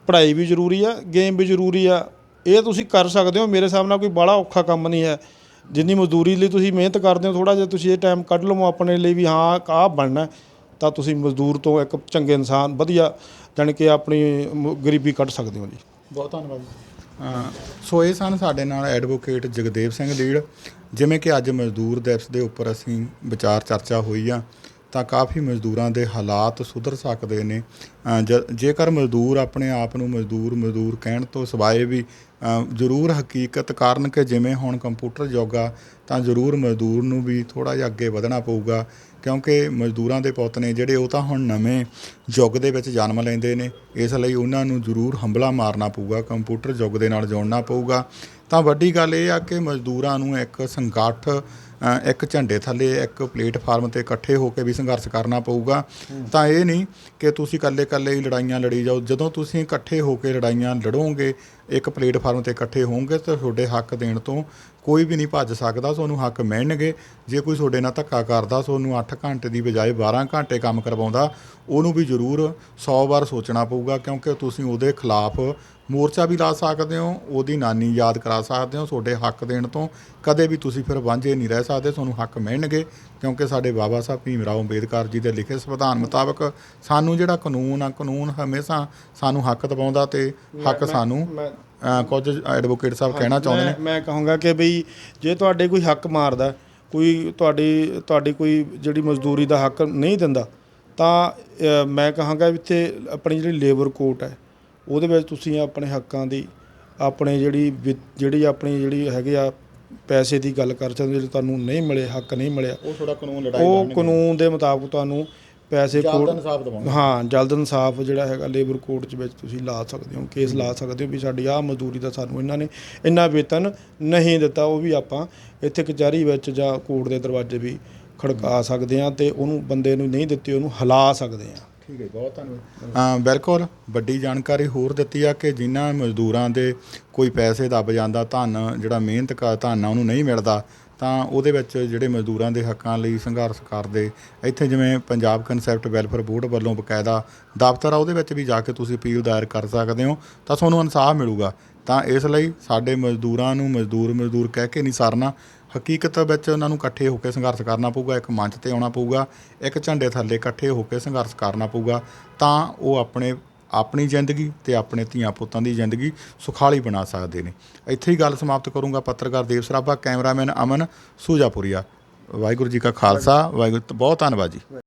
ਪੜ੍ਹਾਈ ਵੀ ਜ਼ਰੂਰੀ ਆ, ਗੇਮ ਵੀ ਜ਼ਰੂਰੀ ਆ। ਇਹ ਤੁਸੀਂ ਕਰ ਸਕਦੇ ਹੋ, ਮੇਰੇ ਹਿਸਾਬ ਨਾਲ ਕੋਈ ਬੜਾ ਔਖਾ ਕੰਮ ਨਹੀਂ ਹੈ। ਜਿੰਨੀ ਮਜ਼ਦੂਰੀ ਲਈ ਤੁਸੀਂ ਮਿਹਨਤ ਕਰਦੇ ਹੋ ਥੋੜਾ ਜਿਹਾ ਤੁਸੀਂ ਇਹ ਟਾਈਮ ਕੱਢ ਲਵੋ ਆਪਣੇ ਲਈ ਵੀ ਹਾਂ ਆਹ ਬਣਨਾ ਤਾਂ ਤੁਸੀਂ ਮਜ਼ਦੂਰ ਤੋਂ ਇੱਕ ਚੰਗੇ ਇਨਸਾਨ ਵਧੀਆ ਜਾਣੀ ਕਿ ਆਪਣੀ ਮ- ਗਰੀਬੀ ਕੱਢ ਸਕਦੇ ਹੋ ਜੀ। ਬਹੁਤ ਧੰਨਵਾਦ ਅ, ਸੋ ਇਹ ਸਨ ਸਾਡੇ ਨਾਲ ਐਡਵੋਕੇਟ ਜਗਦੇਵ ਸਿੰਘ ਲੀਡ ਜਿਵੇਂ ਕਿ ਅੱਜ ਮਜ਼ਦੂਰ ਦਿਵਸ ਦੇ ਉੱਪਰ ਅਸੀਂ ਵਿਚਾਰ ਚਰਚਾ ਹੋਈ ਆ। ਤਾਂ ਕਾਫੀ ਮਜ਼ਦੂਰਾਂ ਦੇ ਹਾਲਾਤ ਸੁਧਰ ਸਕਦੇ ਨੇ। ਜੇਕਰ ਮਜ਼ਦੂਰ ਆਪਣੇ ਆਪ ਨੂੰ ਮਜ਼ਦੂਰ ਮਜ਼ਦੂਰ ਕਹਿਣ ਤੋਂ ਸਿਵਾਏ ਵੀ ਜ਼ਰੂਰ ਹਕੀਕਤ ਕਾਰਨ ਕਿ ਜਿਵੇਂ ਹੁਣ ਕੰਪਿਊਟਰ ਯੁੱਗ ਆ, ਤਾਂ ਜ਼ਰੂਰ ਮਜ਼ਦੂਰ ਨੂੰ ਵੀ ਥੋੜਾ ਜਿਹਾ ਅੱਗੇ ਵਧਣਾ ਪਊਗਾ, ਕਿਉਂਕਿ ਮਜ਼ਦੂਰਾਂ ਦੇ ਪੁੱਤ ਨੇ ਜਿਹੜੇ ਉਹ ਤਾਂ ਹੁਣ ਨਵੇਂ ਯੁੱਗ ਦੇ ਵਿੱਚ ਜਨਮ ਲੈਂਦੇ ਨੇ, ਇਸ ਲਈ ਉਹਨਾਂ ਨੂੰ ਜ਼ਰੂਰ ਹੰਬਲਾ ਮਾਰਨਾ ਪਊਗਾ, ਕੰਪਿਊਟਰ ਯੁੱਗ ਦੇ ਨਾਲ ਜੋੜਨਾ ਪਊਗਾ। ਤਾਂ ਵੱਡੀ ਗੱਲ ਇਹ ਆ ਕਿ ਮਜ਼ਦੂਰਾਂ ਨੂੰ ਇੱਕ ਸੰਗਠ ਇੱਕ ਝੰਡੇ ਥੱਲੇ, ਇੱਕ ਪਲੇਟਫਾਰਮ ਤੇ ਇਕੱਠੇ ਹੋ ਕੇ ਵੀ ਸੰਘਰਸ਼ ਕਰਨਾ ਪਊਗਾ। ਤਾਂ ਇਹ ਨਹੀਂ ਕਿ ਤੁਸੀਂ ਇਕੱਲੇ-ਇਕੱਲੇ ਹੀ ਲੜਾਈਆਂ ਲੜੀ ਜਾਓ। ਜਦੋਂ ਤੁਸੀਂ ਇਕੱਠੇ ਹੋ ਕੇ ਲੜਾਈਆਂ ਲੜੋਗੇ, ਇੱਕ ਪਲੇਟਫਾਰਮ ਤੇ ਇਕੱਠੇ ਹੋਵੋਗੇ, ਤਾਂ ਤੁਹਾਡੇ ਹੱਕ ਦੇਣ ਤੋਂ ਕੋਈ ਵੀ ਨਹੀਂ ਭੱਜ ਸਕਦਾ। ਤੁਹਾਨੂੰ ਹੱਕ ਮਿਲਣਗੇ। ਜੇ ਕੋਈ ਤੁਹਾਡੇ ਨਾਲ ਧੱਕਾ ਕਰਦਾ, ਤੁਹਾਨੂੰ 8 ਘੰਟੇ ਦੀ ਬਜਾਏ 12 ਘੰਟੇ ਕੰਮ ਕਰਵਾਉਂਦਾ, ਉਹਨੂੰ ਵੀ ਜ਼ਰੂਰ 100 ਵਾਰ ਸੋਚਣਾ ਪਊਗਾ, ਕਿਉਂਕਿ ਤੁਸੀਂ ਉਹਦੇ ਖਿਲਾਫ ਮੋਰਚਾ ਵੀ ਲਾ ਸਕਦੇ ਹੋ ਉਹਦੀ ਨਾਨੀ ਯਾਦ ਕਰਾ ਸਕਦੇ ਹੋ ਤੁਹਾਡੇ ਹੱਕ ਦੇਣ ਤੋਂ। ਕਦੇ ਵੀ ਤੁਸੀਂ ਫਿਰ ਵਾਂਝੇ ਨਹੀਂ ਰਹਿ ਸਕਦੇ ਤੁਹਾਨੂੰ ਹੱਕ ਮਿਲਣਗੇ ਕਿਉਂਕਿ ਸਾਡੇ ਬਾਬਾ ਸਾਹਿਬ ਭੀਮ ਰਾਓ ਅੰਬੇਦਕਰ ਜੀ ਦੇ ਲਿਖੇ ਸੰਵਿਧਾਨ ਮੁਤਾਬਕ ਸਾਨੂੰ ਜਿਹੜਾ ਕਾਨੂੰਨ ਆ ਕਾਨੂੰਨ ਹਮੇਸ਼ਾ ਸਾਨੂੰ ਹੱਕ ਦਿਵਾਉਂਦਾ ਤੇ ਹੱਕ ਸਾਨੂੰ ਕੁਝ ਐਡਵੋਕੇਟ ਸਾਹਿਬ ਕਹਿਣਾ ਚਾਹੁੰਦੇ ਨੇ। ਮੈਂ- ਕਹੂੰਗਾ ਕਿ ਬਈ ਜੇ ਤੁਹਾਡੇ ਕੋਈ ਹੱਕ ਮਾਰਦਾ ਕੋਈ ਤੁਹਾਡੀ ਤੁਹਾਡੀ ਕੋਈ ਜਿਹੜੀ ਮਜ਼ਦੂਰੀ ਦਾ ਹੱਕ ਨਹੀਂ ਦਿੰਦਾ ਤਾਂ ਮੈਂ ਕਹਾਂਗਾ ਇੱਥੇ ਆਪਣੀ ਜਿਹੜੀ ਲੇਬਰ ਕੋਰਟ ਹੈ ਉਹਦੇ ਵਿੱਚ ਤੁਸੀਂ ਆਪਣੇ ਹੱਕਾਂ ਦੀ ਆਪਣੇ ਜਿਹੜੀ ਜਿਹੜੀ ਆਪਣੀ ਜਿਹੜੀ ਹੈਗੇ ਆ ਪੈਸੇ ਦੀ ਗੱਲ ਕਰ ਸਕਦੇ ਹੋ, ਜਿਹੜੇ ਤੁਹਾਨੂੰ ਨਹੀਂ ਮਿਲੇ ਹੱਕ ਨਹੀਂ ਮਿਲਿਆ ਉਹ ਥੋੜਾ ਕਾਨੂੰਨ ਲੜਾਈ ਉਹ ਕਾਨੂੰਨ ਦੇ ਮੁਤਾਬਕ ਤੁਹਾਨੂੰ ਪੈਸੇ ਕੋਰਟ ਇਨਸਾਫ ਦਿਵਾਉਂਦੇ ਹਾਂ ਜਲਦ ਇਨਸਾਫ ਜਿਹੜਾ ਹੈਗਾ ਲੇਬਰ ਕੋਰਟ ਚ ਵਿੱਚ ਤੁਸੀਂ ਲਾ ਸਕਦੇ ਹੋ ਕੇਸ ਲਾ ਸਕਦੇ ਹੋ ਵੀ ਸਾਡੀ ਆਹ ਮਜ਼ਦੂਰੀ ਦਾ ਸਾਨੂੰ ਇਹਨਾਂ ਨੇ ਇੰਨਾ ਵੇਤਨ ਨਹੀਂ ਦਿੱਤਾ ਉਹ ਵੀ ਆਪਾਂ ਇੱਥੇ ਕਚਹਿਰੀ ਵਿੱਚ ਜਾਂ ਕੋਰਟ ਦੇ ਦਰਵਾਜ਼ੇ ਵੀ ਖੜਕਾ ਸਕਦੇ ਆ ਤੇ ਉਹਨੂੰ ਬੰਦੇ ਨੂੰ ਨਹੀਂ ਦਿੱਤੀ ਉਹਨੂੰ ਹਿਲਾ ਸਕਦੇ ਆ ਠੀਕ ਹੈ ਬਹੁਤ ਧੰਨਵਾਦ। ਬਿਲਕੁਲ। ਵੱਡੀ ਜਾਣਕਾਰੀ ਹੋਰ ਦਿੱਤੀ ਆ ਕਿ ਜਿਨ੍ਹਾਂ ਮਜ਼ਦੂਰਾਂ ਦੇ ਕੋਈ ਪੈਸੇ ਦੱਬ ਜਾਂਦਾ, ਧਨ, ਜਿਹੜਾ ਮਿਹਨਤ ਕਰ ਧਨ ਆ, ਉਹਨੂੰ ਨਹੀਂ ਮਿਲਦਾ, ਤਾਂ ਉਹਦੇ ਵਿੱਚ ਜਿਹੜੇ ਮਜ਼ਦੂਰਾਂ ਦੇ ਹੱਕਾਂ ਲਈ ਸੰਘਰਸ਼ ਕਰਦੇ, ਇੱਥੇ ਜਿਵੇਂ ਪੰਜਾਬ ਕਨਸੈਪਟ ਵੈਲਫੇਅਰ ਬੋਰਡ ਵੱਲੋਂ ਬਕਾਇਦਾ ਦਫ਼ਤਰ ਆ, ਉਹਦੇ ਵਿੱਚ ਵੀ ਜਾ ਕੇ ਤੁਸੀਂ ਅਪੀਲ ਦਾਇਰ ਕਰ ਸਕਦੇ ਹੋ, ਤਾਂ ਤੁਹਾਨੂੰ ਇਨਸਾਫ ਮਿਲੂਗਾ। ਤਾਂ ਇਸ ਲਈ ਸਾਡੇ ਮਜ਼ਦੂਰਾਂ ਨੂੰ ਮਜ਼ਦੂਰ ਮਜ਼ਦੂਰ ਕਹਿ ਕੇ ਨਹੀਂ ਸਰਨਾ ਹਕੀਕਤ ਵਿੱਚ ਉਹਨਾਂ ਨੂੰ ਇਕੱਠੇ ਹੋ ਕੇ ਸੰਘਰਸ਼ ਕਰਨਾ ਪਊਗਾ, ਇੱਕ ਮੰਚ ਤੇ ਆਉਣਾ ਪਊਗਾ, ਇੱਕ ਝੰਡੇ ਥੱਲੇ ਇਕੱਠੇ ਹੋ ਕੇ ਸੰਘਰਸ਼ ਕਰਨਾ ਪਊਗਾ, ਤਾਂ ਉਹ ਆਪਣੇ, ਆਪਣੀ ਜ਼ਿੰਦਗੀ ਤੇ ਆਪਣੇ ਧੀਆਂ ਪੁੱਤਾਂ ਦੀ ਜ਼ਿੰਦਗੀ ਸੁਖਾਲੀ ਬਣਾ ਸਕਦੇ ਨੇ। ਇੱਥੇ ਹੀ ਗੱਲ ਸਮਾਪਤ ਕਰੂੰਗਾ ਪੱਤਰਕਾਰ ਦੇਵ ਸਰਾਭਾ, ਕੈਮਰਾਮੈਨ ਅਮਨ ਸੂਜਾਪੁਰੀਆ। ਵਾਹਿਗੁਰੂ ਜੀ ਕਾ ਖਾਲਸਾ, ਵਾਹਿਗੁਰੂ, ਬਹੁਤ ਧੰਨਵਾਦ ਜੀ।